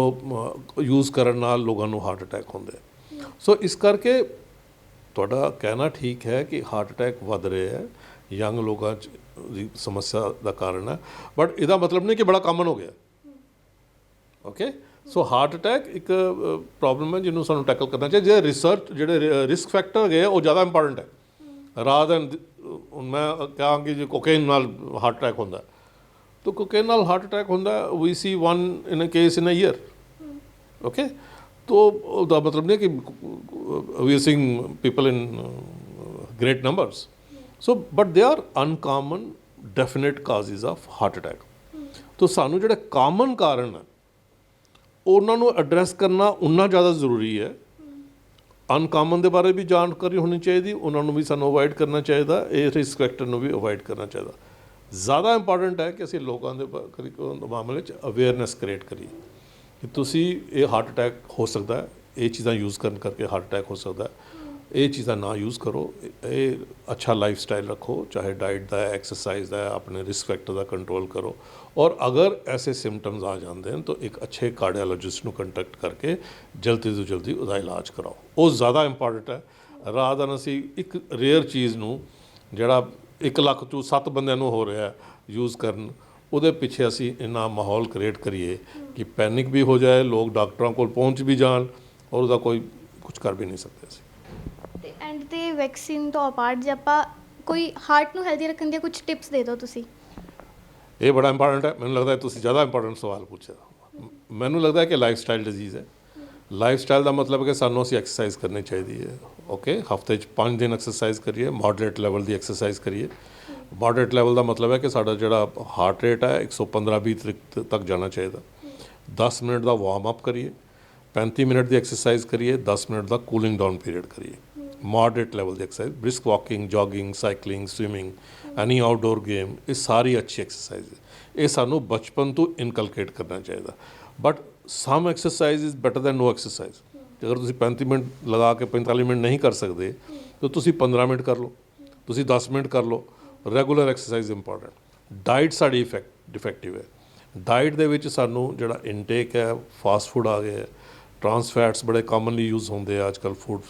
ਯੂਜ਼ ਕਰਨ ਨਾਲ ਲੋਕਾਂ ਨੂੰ ਹਾਰਟ ਅਟੈਕ ਹੁੰਦੇ ਆ ਸੋ ਇਸ ਕਰਕੇ ਤੁਹਾਡਾ ਕਹਿਣਾ ਠੀਕ ਹੈ ਕਿ ਹਾਰਟ ਅਟੈਕ ਵੱਧ ਰਿਹਾ ਹੈ ਯੰਗ ਲੋਕਾਂ 'ਚ ਦੀ ਸਮੱਸਿਆ ਦਾ ਕਾਰਨ ਹੈ ਬਟ ਇਹਦਾ ਮਤਲਬ ਨਹੀਂ ਕਿ ਬੜਾ ਕਾਮਨ ਹੋ ਗਿਆ। ਓਕੇ ਸੋ ਹਾਰਟ ਅਟੈਕ ਇੱਕ ਪ੍ਰੋਬਲਮ ਹੈ ਜਿਹਨੂੰ ਸਾਨੂੰ ਟੈਕਲ ਕਰਨਾ ਚਾਹੀਦਾ। ਜੇ ਰਿਸਰਚ ਜਿਹੜੇ ਰਿਸਕ ਫੈਕਟਰ ਹੈਗੇ ਉਹ ਜ਼ਿਆਦਾ ਇੰਪੋਰਟੈਂਟ ਹੈ। ਰਾਦਰ ਦੈਨ ਮੈਂ ਕਹਾਂਗੀ ਜੇ ਕੋਕੇਨ ਨਾਲ ਹਾਰਟ ਅਟੈਕ ਹੁੰਦਾ ਤਾਂ ਕੋਕੇਨ ਨਾਲ ਹਾਰਟ ਅਟੈਕ ਹੁੰਦਾ we see one in a case in a year okay तो ਉਹਦਾ ਮਤਲਬ ਨਹੀਂ ਕਿ we are seeing people in great numbers so but they are uncommon definite causes of heart attack ਤੋ ਸਾਨੂੰ ਜਿਹੜੇ ਕਾਮਨ ਕਾਰਨ ਹੈ, ਉਹਨਾਂ ਨੂੰ ਐਡਰੈਸ ਕਰਨਾ ਉਨਾ ਜ਼ਿਆਦਾ ਜ਼ਰੂਰੀ ਹੈ। ਅਨਕਾਮਨ ਦੇ ਬਾਰੇ ਵੀ ਜਾਣਕਾਰੀ ਹੋਣੀ ਚਾਹੀਦੀ, ਉਹਨਾਂ ਨੂੰ ਵੀ ਸਾਨੂੰ ਅਵੋਇਡ ਕਰਨਾ ਚਾਹੀਦਾ, ਇਹ ਰਿਸਕ ਫੈਕਟਰ ਨੂੰ ਵੀ ਅਵੋਇਡ ਕਰਨਾ ਚਾਹੀਦਾ। ਜ਼ਿਆਦਾ ਇੰਪੋਰਟੈਂਟ ਹੈ ਕਿ ਅਸੀਂ ਲੋਕਾਂ ਦੇ ਮਾਮਲੇ 'ਚ ਅਵੇਅਰਨੈਸ ਕ੍ਰੀਏਟ ਕਰੀਏ। ਕਿ ਤੁਸੀਂ ਇਹ ਹਾਰਟ ਅਟੈਕ ਹੋ ਸਕਦਾ ਇਹ ਚੀਜ਼ਾਂ ਯੂਜ਼ ਕਰਨ ਕਰਕੇ ਹਾਰਟ ਅਟੈਕ ਹੋ ਸਕਦਾ ਇਹ ਚੀਜ਼ਾਂ ਨਾ ਯੂਜ਼ ਕਰੋ, ਇਹ- ਅੱਛਾ ਲਾਈਫ ਸਟਾਈਲ ਰੱਖੋ, ਚਾਹੇ ਡਾਈਟ ਦਾ ਐਕਸਰਸਾਈਜ਼ ਦਾ ਆਪਣੇ ਰਿਸਕ ਫੈਕਟਰ ਦਾ ਕੰਟਰੋਲ ਕਰੋ। ਔਰ ਅਗਰ ਐਸੇ ਸਿੰਪਟਮਸ ਆ ਜਾਂਦੇ ਹਨ, ਤਾਂ ਇੱਕ ਅੱਛੇ ਕਾਰਡੀਓਲੋਜਿਸਟ ਨੂੰ ਕੰਟੈਕਟ ਕਰਕੇ ਜਲਦੀ ਤੋਂ ਜਲਦੀ ਉਹਦਾ ਇਲਾਜ ਕਰਾਓ। ਉਹ ਜ਼ਿਆਦਾ ਇੰਪੋਰਟੈਂਟ ਹੈ। ਰਾਤ ਨੂੰ ਅਸੀਂ ਇੱਕ ਰੇਅਰ ਚੀਜ਼ ਨੂੰ ਜਿਹੜਾ 1 ਲੱਖ ਤੋਂ 7 ਬੰਦਿਆਂ ਨੂੰ ਹੋ ਰਿਹਾ ਯੂਜ਼ ਕਰਨ, ਉਹਦੇ ਪਿੱਛੇ ਅਸੀਂ ਇੰਨਾ ਮਾਹੌਲ ਕ੍ਰੀਏਟ ਕਰੀਏ ਕਿ ਪੈਨਿਕ ਵੀ ਹੋ ਜਾਏ ਲੋਕ ਡਾਕਟਰਾਂ ਕੋਲ ਪਹੁੰਚ ਵੀ ਜਾਣ ਔਰ ਉਹਦਾ ਕੋਈ ਕੁਝ ਕਰ ਵੀ ਨਹੀਂ ਸਕਦੇ ਅਸੀਂ। ਤੇ ਐਂਡ ਤੇ ਵੈਕਸੀਨ ਤੋਂ ਅਪਾਰਟ ਜੇ ਆਪਾਂ ਕੋਈ ਹਾਰਟ ਨੂੰ ਹੈਲਦੀ ਰੱਖਣ ਦੀਆਂ ਕੁਝ ਟਿਪਸ ਦੇ ਦਿਓ ਤੁਸੀਂ। ਇਹ ਬੜਾ ਇੰਪੋਰਟੈਂਟ ਹੈ। ਮੈਨੂੰ ਲੱਗਦਾ ਤੁਸੀਂ ਜ਼ਿਆਦਾ ਇੰਪੋਰਟੈਂਟ ਸਵਾਲ ਪੁੱਛਿਆ। ਮੈਨੂੰ ਲੱਗਦਾ ਹੈ ਕਿ ਲਾਈਫ ਸਟਾਈਲ ਡਿਜ਼ੀਜ਼ ਹੈ। ਲਾਈਫ ਸਟਾਈਲ ਦਾ ਮਤਲਬ ਹੈ ਕਿ ਸਾਨੂੰ ਅਸੀਂ ਐਕਸਰਸਾਈਜ਼ ਕਰਨੀ ਚਾਹੀਦੀ ਹੈ। ਓਕੇ ਹਫ਼ਤੇ 'ਚ 5 ਦਿਨ ਐਕਸਰਸਾਈਜ਼ ਕਰੀਏ ਮਾਡਰੇਟ ਲੈਵਲ ਦੀ ਐਕਸਰਸਾਈਜ਼ ਕਰੀਏ। ਮਾਡਰੇਟ ਲੈਵਲ ਦਾ ਮਤਲਬ ਹੈ ਕਿ ਸਾਡਾ ਜਿਹੜਾ ਹਾਰਟ ਰੇਟ ਹੈ 115 20 ਤੱਕ- ਤੱਕ ਜਾਣਾ ਚਾਹੀਦਾ। 10 ਮਿੰਟ ਦਾ ਵਾਰਮ ਅਪ ਕਰੀਏ 35 ਮਿੰਟ ਦੀ ਐਕਸਰਸਾਈਜ਼ ਕਰੀਏ 10 ਮਿੰਟ ਦਾ ਕੂਲਿੰਗ ਡਾਊਨ ਪੀਰੀਅਡ ਕਰੀਏ ਮਾਡਰੇਟ ਲੈਵਲ ਦੀ exercise brisk walking jogging cycling swimming any outdoor game ਇਹ ਸਾਰੀ ਅੱਛੀ ਐਕਸਰਸਾਈਜ਼ ਇਹ ਸਾਨੂੰ ਬਚਪਨ ਤੋਂ ਇਨਕਲਕੇਟ ਕਰਨਾ ਚਾਹੀਦਾ but some exercise is better than no exercise ਅਗਰ ਤੁਸੀਂ 35 ਮਿੰਟ ਲਗਾ ਕੇ 45 ਮਿੰਟ ਨਹੀਂ ਕਰ ਸਕਦੇ ਤਾਂ ਤੁਸੀਂ 15 ਮਿੰਟ ਕਰ ਲਓ ਤੁਸੀਂ 10 ਮਿੰਟ ਕਰ ਲਓ ਰੈਗੂਲਰ ਐਕਸਰਸਾਈਜ਼ ਇੰਪੋਰਟੈਂਟ ਡਾਈਟ ਸਾਡੀ ਇਫੈਕਟ ਡਿਫੈਕਟਿਵ ਹੈ ਡਾਈਟ ਦੇ ਵਿੱਚ ਸਾਨੂੰ ਜਿਹੜਾ ਇਨਟੇਕ ਹੈ ਫਾਸਟ ਫੂਡ ਆ ਗਿਆ ਹੈ ਟਰਾਂਸ ਫੈਟਸ ਬੜੇ ਕਾਮਨਲੀ ਯੂਜ਼ ਹੁੰਦੇ ਆ ਅੱਜਕੱਲ ਫੂਡ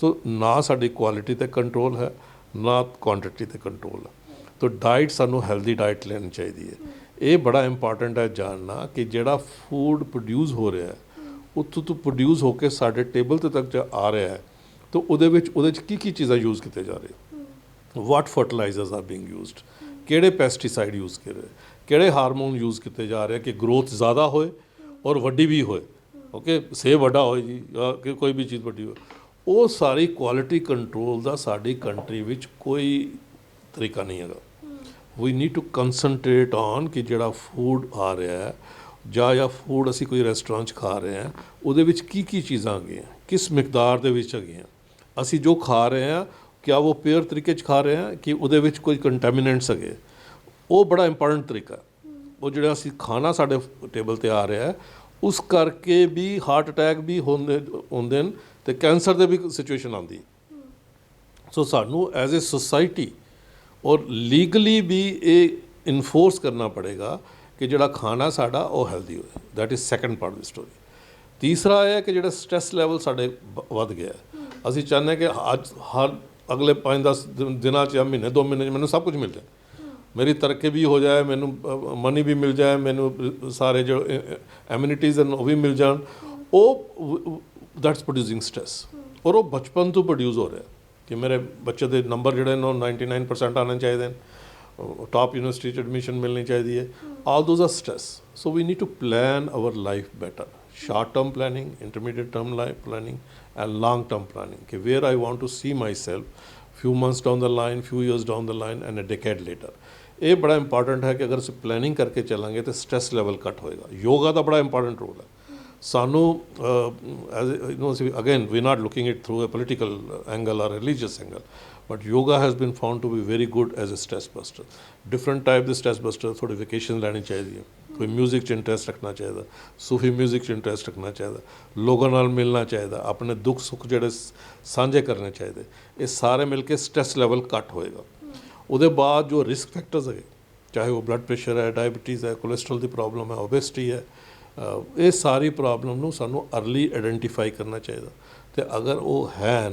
ਸੋ ਨਾ ਸਾਡੀ ਕੁਆਲਿਟੀ ਤੇ ਕੰਟਰੋਲ ਹੈ, ਨਾ ਕੁਆਂਟੀਟੀ ਤੇ ਕੰਟਰੋਲ ਹੈ ਤੋ ਡਾਈਟ ਸਾਨੂੰ ਹੈਲਦੀ ਡਾਈਟ ਲੈਣੀ ਚਾਹੀਦੀ ਹੈ। ਇਹ ਬੜਾ ਇੰਪੋਰਟੈਂਟ ਹੈ ਜਾਣਨਾ ਕਿ ਜਿਹੜਾ ਫੂਡ ਪ੍ਰੋਡਿਊਸ ਹੋ ਰਿਹਾ ਹੈ, ਉੱਥੋਂ ਤੋਂ ਪ੍ਰੋਡਿਊਸ ਹੋ ਕੇ ਸਾਡੇ ਟੇਬਲ ਤੇ ਤੱਕ ਜਾ ਆ ਰਿਹਾ ਹੈ, ਤਾਂ ਉਹਦੇ ਵਿੱਚ, ਉਹਦੇ ਚ ਕੀ ਕੀ ਚੀਜ਼ਾਂ ਯੂਜ਼ ਕੀਤੇ ਜਾ ਰਹੇ what fertilizers are being used ਕਿਹੜੇ ਪੈਸਟੀਸਾਈਡ ਯੂਜ਼ ਕਰ ਰਹੇ? ਕਿਹੜੇ ਹਾਰਮੋਨ ਯੂਜ਼ ਕੀਤੇ ਜਾ ਰਹੇ ਕਿ ਗਰੋਥ ਜ਼ਿਆਦਾ ਹੋਏ ਔਰ ਵੱਡੀ ਵੀ ਹੋਏ? ਓਕੇ, ਸੇਬ ਵੱਡਾ ਹੋਏ ਜੀ, ਜਾਂ ਕਿ ਕੋਈ ਵੀ ਚੀਜ਼ ਵੱਡੀ ਹੋਏ। ਉਹ ਸਾਰੀ ਕੁਆਲਿਟੀ ਕੰਟਰੋਲ ਦਾ ਸਾਡੀ ਕੰਟਰੀ ਵਿੱਚ ਕੋਈ ਤਰੀਕਾ ਨਹੀਂ ਹੈਗਾ। We need to concentrate on ਕਿ ਜਿਹੜਾ ਫੂਡ ਆ ਰਿਹਾ ਹੈ, ਜਾਂ ਜਾਂ ਫੂਡ ਅਸੀਂ ਕੋਈ ਰੈਸਟੋਰੈਂਟ 'ਚ ਖਾ ਰਹੇ ਹਾਂ, ਉਹਦੇ ਵਿੱਚ ਕੀ ਕੀ ਚੀਜ਼ਾਂ ਹੈਗੀਆਂ, ਕਿਸ ਮਿਕਦਾਰ ਦੇ ਵਿੱਚ ਹੈਗੀਆਂ। ਅਸੀਂ ਜੋ ਖਾ ਰਹੇ ਹਾਂ, ਕਿਆ ਉਹ ਪਿਓਰ ਤਰੀਕੇ 'ਚ ਖਾ ਰਹੇ ਹਾਂ ਕਿ ਉਹਦੇ ਵਿੱਚ ਕੋਈ ਕੰਟੈਮੀਨੈਂਟਸ ਹੈਗੇ। ਉਹ ਬੜਾ ਇੰਪੋਰਟੈਂਟ ਤਰੀਕਾ ਉਹ ਜਿਹੜਾ ਅਸੀਂ ਖਾਣਾ ਸਾਡੇ ਟੇਬਲ ਤੇ ਆ ਰਿਹਾ ਉਸ ਕਰਕੇ ਵੀ ਹਾਰਟ ਅਟੈਕ ਵੀ ਹੁੰਦੇ ਹੁੰਦੇ ਨੇ ਤੇ ਕੈਂਸਰ ਦੇ ਵੀ ਸਿਚੁਏਸ਼ਨ ਆਉਂਦੀ ਸੋ ਸਾਨੂੰ as a society or legally ਵੀ ਇਹ ਇਨਫੋਰਸ ਕਰਨਾ ਪੜੇਗਾ ਕਿ ਜਿਹੜਾ ਖਾਣਾ ਸਾਡਾ ਉਹ ਹੈਲਦੀ ਹੋਵੇ that is second part the story ਤੀਸਰਾ ਇਹ ਹੈ ਕਿ ਜਿਹੜਾ ਸਟ੍ਰੈਸ ਲੈਵਲ ਸਾਡੇ ਵ- ਵੱਧ ਗਿਆ ਅਸੀਂ ਚਾਹੁੰਦੇ ਹਾਂ ਕਿ ਅੱਜ, ਹਰ ਅਗਲੇ 5-10 ਦਿਨਾਂ 'ਚ ਜਾਂ ਮਹੀਨੇ, ਦੋ ਮਹੀਨੇ 'ਚ ਮੈਨੂੰ ਸਭ ਕੁਝ ਮਿਲ ਜਾਏ। ਮੇਰੀ ਤਰੱਕੀ ਵੀ ਹੋ ਜਾਏ ਮੈਨੂੰ ਮਨੀ ਵੀ ਮਿਲ ਜਾਏ ਮੈਨੂੰ ਸਾਰੇ ਜੋ ਐਮਿਨਿਟੀਜ਼ ਹਨ ਉਹ ਵੀ ਮਿਲ ਜਾਣ ਉਹ ਦੈਟਸ ਪ੍ਰੋਡਿਊਸਿੰਗ ਸਟ्रेस ਔਰ ਉਹ ਬਚਪਨ ਤੋਂ ਪ੍ਰੋਡਿਊਸ ਹੋ ਰਿਹਾ ਕਿ ਮੇਰੇ ਬੱਚੇ ਦੇ ਨੰਬਰ ਜਿਹੜੇ ਨੇ ਉਹ 99% ਆਣੇ ਚਾਹੀਦੇ ਨੇ ਟਾਪ ਯੂਨੀਵਰਸਿਟੀ ਚ ਐਡਮਿਸ਼ਨ ਮਿਲਣੀ ਚਾਹੀਦੀ ਹੈ all those are stress so we need to plan our life better short term planning intermediate term life planning and long term planning ਕਿ where I want to see myself few months down the line few years down the line and a decade later ਇਹ ਬੜਾ important ਹੈ ਕਿ ਅਗਰ ਅਸੀਂ planning ਕਰਕੇ ਚੱਲਾਂਗੇ ਤੇ ਸਟ੍ਰੈਸ ਲੈਵਲ ਘੱਟ ਹੋਏਗਾ ਯੋਗਾ ਦਾ ਬੜਾ ਇੰਪੋਰਟੈਂਟ ਰੋਲ ਹੈ ਸਾਨੂੰ as you know again we not looking it through a political angle ਔਰ religious angle but yoga has been found to be very good as a stress buster different type ਦੇ stress buster ਥੋੜੀ vacation ਲੈਣੀ ਚਾਹੀਦੀ ਹੈ ਕੋਈ 뮤직 'ਚ interest ਰੱਖਣਾ ਚਾਹੀਦਾ ਸੂਫੀ 뮤직 'ਚ ਇੰਟਰਸਟ ਰੱਖਣਾ ਚਾਹੀਦਾ ਲੋਕਾਂ ਨਾਲ ਮਿਲਣਾ ਚਾਹੀਦਾ ਆਪਣੇ ਦੁੱਖ ਸੁੱਖ ਜਿਹੜੇ ਸ- ਸਾਂਝੇ ਕਰਨੇ ਚਾਹੀਦੇ ਇਹ ਸਾਰੇ ਮਿਲ ਕੇ ਸਟ੍ਰੈਸ ਲੈਵਲ ਘੱਟ ਹੋਏਗਾ ਉਹਦੇ ਬਾਅਦ ਜੋ ਰਿਸਕ ਫੈਕਟਰਸ ਹੈਗੇ, ਚਾਹੇ ਉਹ ਬਲੱਡ ਪ੍ਰੈਸ਼ਰ ਹੈ ਡਾਇਬੀਟੀਜ਼ ਹੈ ਕੋਲੇਸਟ੍ਰੋਲ ਦੀ ਪ੍ਰੋਬਲਮ ਹੈ ਓਬੈਸਿਟੀ ਹੈ ਇਹ ਸਾਰੀ ਪ੍ਰੋਬਲਮ ਨੂੰ ਸਾਨੂੰ ਅਰਲੀ ਆਇਡੈਂਟੀਫਾਈ ਕਰਨਾ ਚਾਹੀਦਾ। ਤੇ ਅਗਰ ਉਹ ਹੈ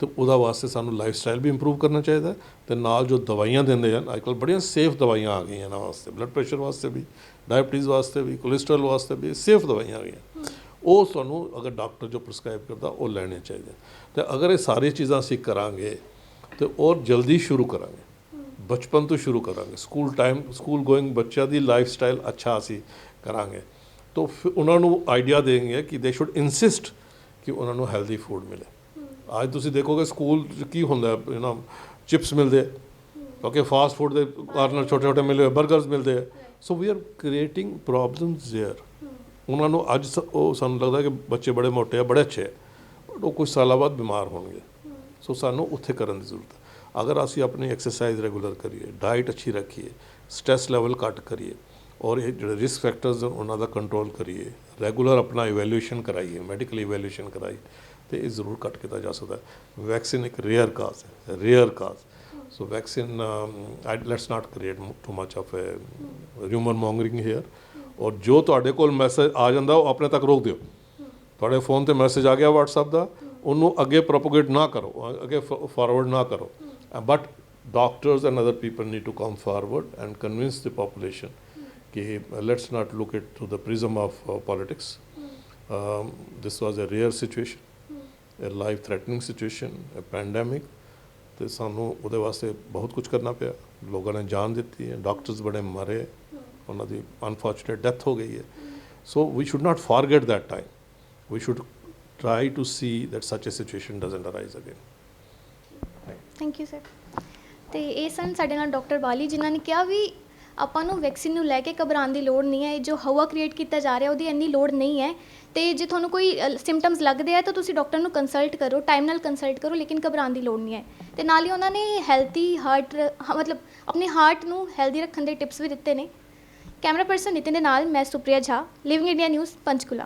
ਤੇ ਉਹਦਾ ਵਾਸਤੇ ਸਾਨੂੰ ਲਾਈਫ ਸਟਾਈਲ ਵੀ ਇੰਪਰੂਵ ਕਰਨਾ ਚਾਹੀਦਾ ਹੈ, ਤੇ ਨਾਲ ਜੋ ਦਵਾਈਆਂ ਦਿੰਦੇ ਹਨ ਅੱਜਕੱਲ ਬੜੀਆਂ ਸੇਫ ਦਵਾਈਆਂ ਆ ਗਈਆਂ ਇਹਨਾਂ ਵਾਸਤੇ ਬਲੱਡ ਪ੍ਰੈਸ਼ਰ ਵਾਸਤੇ ਵੀ ਡਾਇਬੀਟੀਜ਼ ਵਾਸਤੇ ਵੀ ਕੋਲੇਸਟ੍ਰੋਲ ਵਾਸਤੇ ਵੀ ਸੇਫ ਦਵਾਈਆਂ ਆ ਗਈਆਂ। ਉਹ ਸਾਨੂੰ ਅਗਰ ਡਾਕਟਰ ਜੋ ਪ੍ਰਸਕ੍ਰਾਈਬ ਕਰਦਾ, ਉਹ ਲੈਣੇ ਚਾਹੀਦੇ। ਤੇ ਅਗਰ ਇਹ ਸਾਰੀ ਚੀਜ਼ਾਂ ਅਸੀਂ ਕਰਾਂਗੇ, ਤੇ ਔਰ ਜਲਦੀ ਸ਼ੁਰੂ ਕਰਾਂਗੇ। ਬਚਪਨ ਤੋਂ ਸ਼ੁਰੂ ਕਰਾਂਗੇ ਸਕੂਲ ਟਾਈਮ ਸਕੂਲ ਗੋਇੰਗ ਬੱਚਿਆਂ ਦੀ ਲਾਈਫ ਸਟਾਈਲ ਅੱਛਾ ਅਸੀਂ ਕਰਾਂਗੇ ਤਾਂ ਫਿਰ ਉਹਨਾਂ ਨੂੰ ਆਈਡੀਆ ਦੇਣਗੇ ਕਿ ਦੇ ਸ਼ੁੱਡ ਇਨਸਿਸਟ ਕਿ ਉਹਨਾਂ ਨੂੰ ਹੈਲਦੀ ਫੂਡ ਮਿਲੇ ਅੱਜ ਤੁਸੀਂ ਦੇਖੋਗੇ ਸਕੂਲ 'ਚ ਕੀ ਹੁੰਦਾ ਯੂ نو ਚਿਪਸ ਮਿਲਦੇ ਆ ਓਕੇ ਫਾਸਟ ਫੂਡ ਦੇ ਕਾਰਨਰ ਛੋਟੇ ਛੋਟੇ ਮਿਲੇ ਬਰਗਰਸ ਮਿਲਦੇ ਆ so we are creating problems there ਉਹਨਾਂ ਨੂੰ ਅੱਜ ਸ- ਉਹ ਸਾਨੂੰ ਲੱਗਦਾ ਕਿ ਬੱਚੇ ਬੜੇ ਮੋਟੇ ਆ ਬੜੇ ਅੱਛੇ ਆ ਬਟ ਉਹ ਕੁਝ ਸਾਲਾਂ ਬਾਅਦ ਬਿਮਾਰ ਹੋਣਗੇ ਸੋ ਸਾਨੂੰ ਉੱਥੇ ਕਰਨ ਦੀ ਜ਼ਰੂਰਤ ਹੈ ਅਗਰ ਅਸੀਂ ਆਪਣੀ ਐਕਸਰਸਾਈਜ਼ ਰੈਗੂਲਰ ਕਰੀਏ ਡਾਈਟ ਅੱਛੀ ਰੱਖੀਏ ਸਟ੍ਰੈਸ ਲੈਵਲ ਘੱਟ ਕਰੀਏ, ਔਰ ਇਹ ਜਿਹੜੇ ਰਿਸਕ ਫੈਕਟਰਸ ਉਹਨਾਂ ਦਾ ਕੰਟਰੋਲ ਕਰੀਏ ਰੈਗੂਲਰ ਆਪਣਾ ਇਵੈਲੂਏਸ਼ਨ ਕਰਾਈਏ ਮੈਡੀਕਲ ਇਵੈਲੂਏਸ਼ਨ ਕਰਾਈਏ, ਤੇ ਇਹ ਜ਼ਰੂਰ ਘੱਟ ਕੀਤਾ ਜਾ ਸਕਦਾ। ਹੈ ਵੈਕਸੀਨ ਇੱਕ ਰੇਅਰ ਕਾਜ਼ ਹੈ rare cause so vaccine let's not create too much of rumour mongering here ਔਰ ਜੋ ਤੁਹਾਡੇ ਕੋਲ ਮੈਸੇਜ ਆ ਜਾਂਦਾ, ਉਹ ਆਪਣੇ ਤੱਕ ਰੋਕ ਦਿਓ। ਤੁਹਾਡੇ ਫੋਨ ਤੇ ਮੈਸੇਜ ਆ ਗਿਆ WhatsApp ਦਾ, ਉਹਨੂੰ ਅੱਗੇ ਪ੍ਰੋਪਗੇਟ ਨਾ ਕਰੋ ਅ- ਅੱਗੇ ਫਾਰਵਰਡ ਨਾ ਕਰੋ। But doctors and other people need to come forward and convince the population ਕਿ let's not look it through the prism of politics this was a rare situation a life threatening situation a pandemic ਤੇ ਸਾਨੂੰ ਉਹਦੇ ਵਾਸਤੇ ਬਹੁਤ ਕੁਝ ਕਰਨਾ ਪਿਆ ਲੋਕਾਂ ਨੇ ਜਾਨ ਦਿੱਤੀ ਹੈ ਡਾਕਟਰਸ ਬੜੇ ਮਰੇ ਉਹਨਾਂ ਦੀ ਅਨਫੋਰਚੂਨੇਟ ਡੈਥ ਹੋ ਗਈ ਹੈ so we should not forget that time we should try to see that such a situation doesn't arise again thank you sir ਤੇ ਇਹ ਸਨ ਸਾਡੇ ਨਾਲ ਡਾਕਟਰ ਬਾਲੀ, ਜਿਨ੍ਹਾਂ ਨੇ ਕਿਹਾ ਵੀ ਆਪਾਂ ਨੂੰ ਵੈਕਸੀਨ ਨੂੰ ਲੈ ਕੇ ਘਬਰਾਉਣ ਦੀ ਲੋੜ ਨਹੀਂ ਹੈ। ਇਹ ਜੋ ਹਵਾ ਕ੍ਰੀਏਟ ਕੀਤਾ ਜਾ ਰਿਹਾ, ਉਹਦੀ ਇੰਨੀ ਲੋੜ ਨਹੀਂ ਹੈ। ਤੇ ਜੇ ਤੁਹਾਨੂੰ ਕੋਈ ਸਿੰਪਟਮਸ ਲੱਗਦੇ ਆ, ਤਾਂ ਤੁਸੀਂ ਡਾਕਟਰ ਨੂੰ ਕੰਸਲਟ ਕਰੋ ਟਾਈਮ ਨਾਲ ਕੰਸਲਟ ਕਰੋ, ਲੇਕਿਨ ਘਬਰਾਉਣ ਦੀ ਲੋੜ ਨਹੀਂ ਹੈ। ਤੇ ਨਾਲ ਹੀ ਉਹਨਾਂ ਨੇ ਹੈਲਥੀ ਹਾਰਟ ਮਤਲਬ ਆਪਣੇ ਹਾਰਟ ਨੂੰ ਹੈਲਦੀ ਰੱਖਣ ਦੇ ਟਿਪਸ ਵੀ ਦਿੱਤੇ ਨੇ। ਕੈਮਰਾ ਪਰਸਨ ਨਿਤਿਨ ਦੇ ਨਾਲ, ਮੈਂ Supriya Jha living India News Panchkula.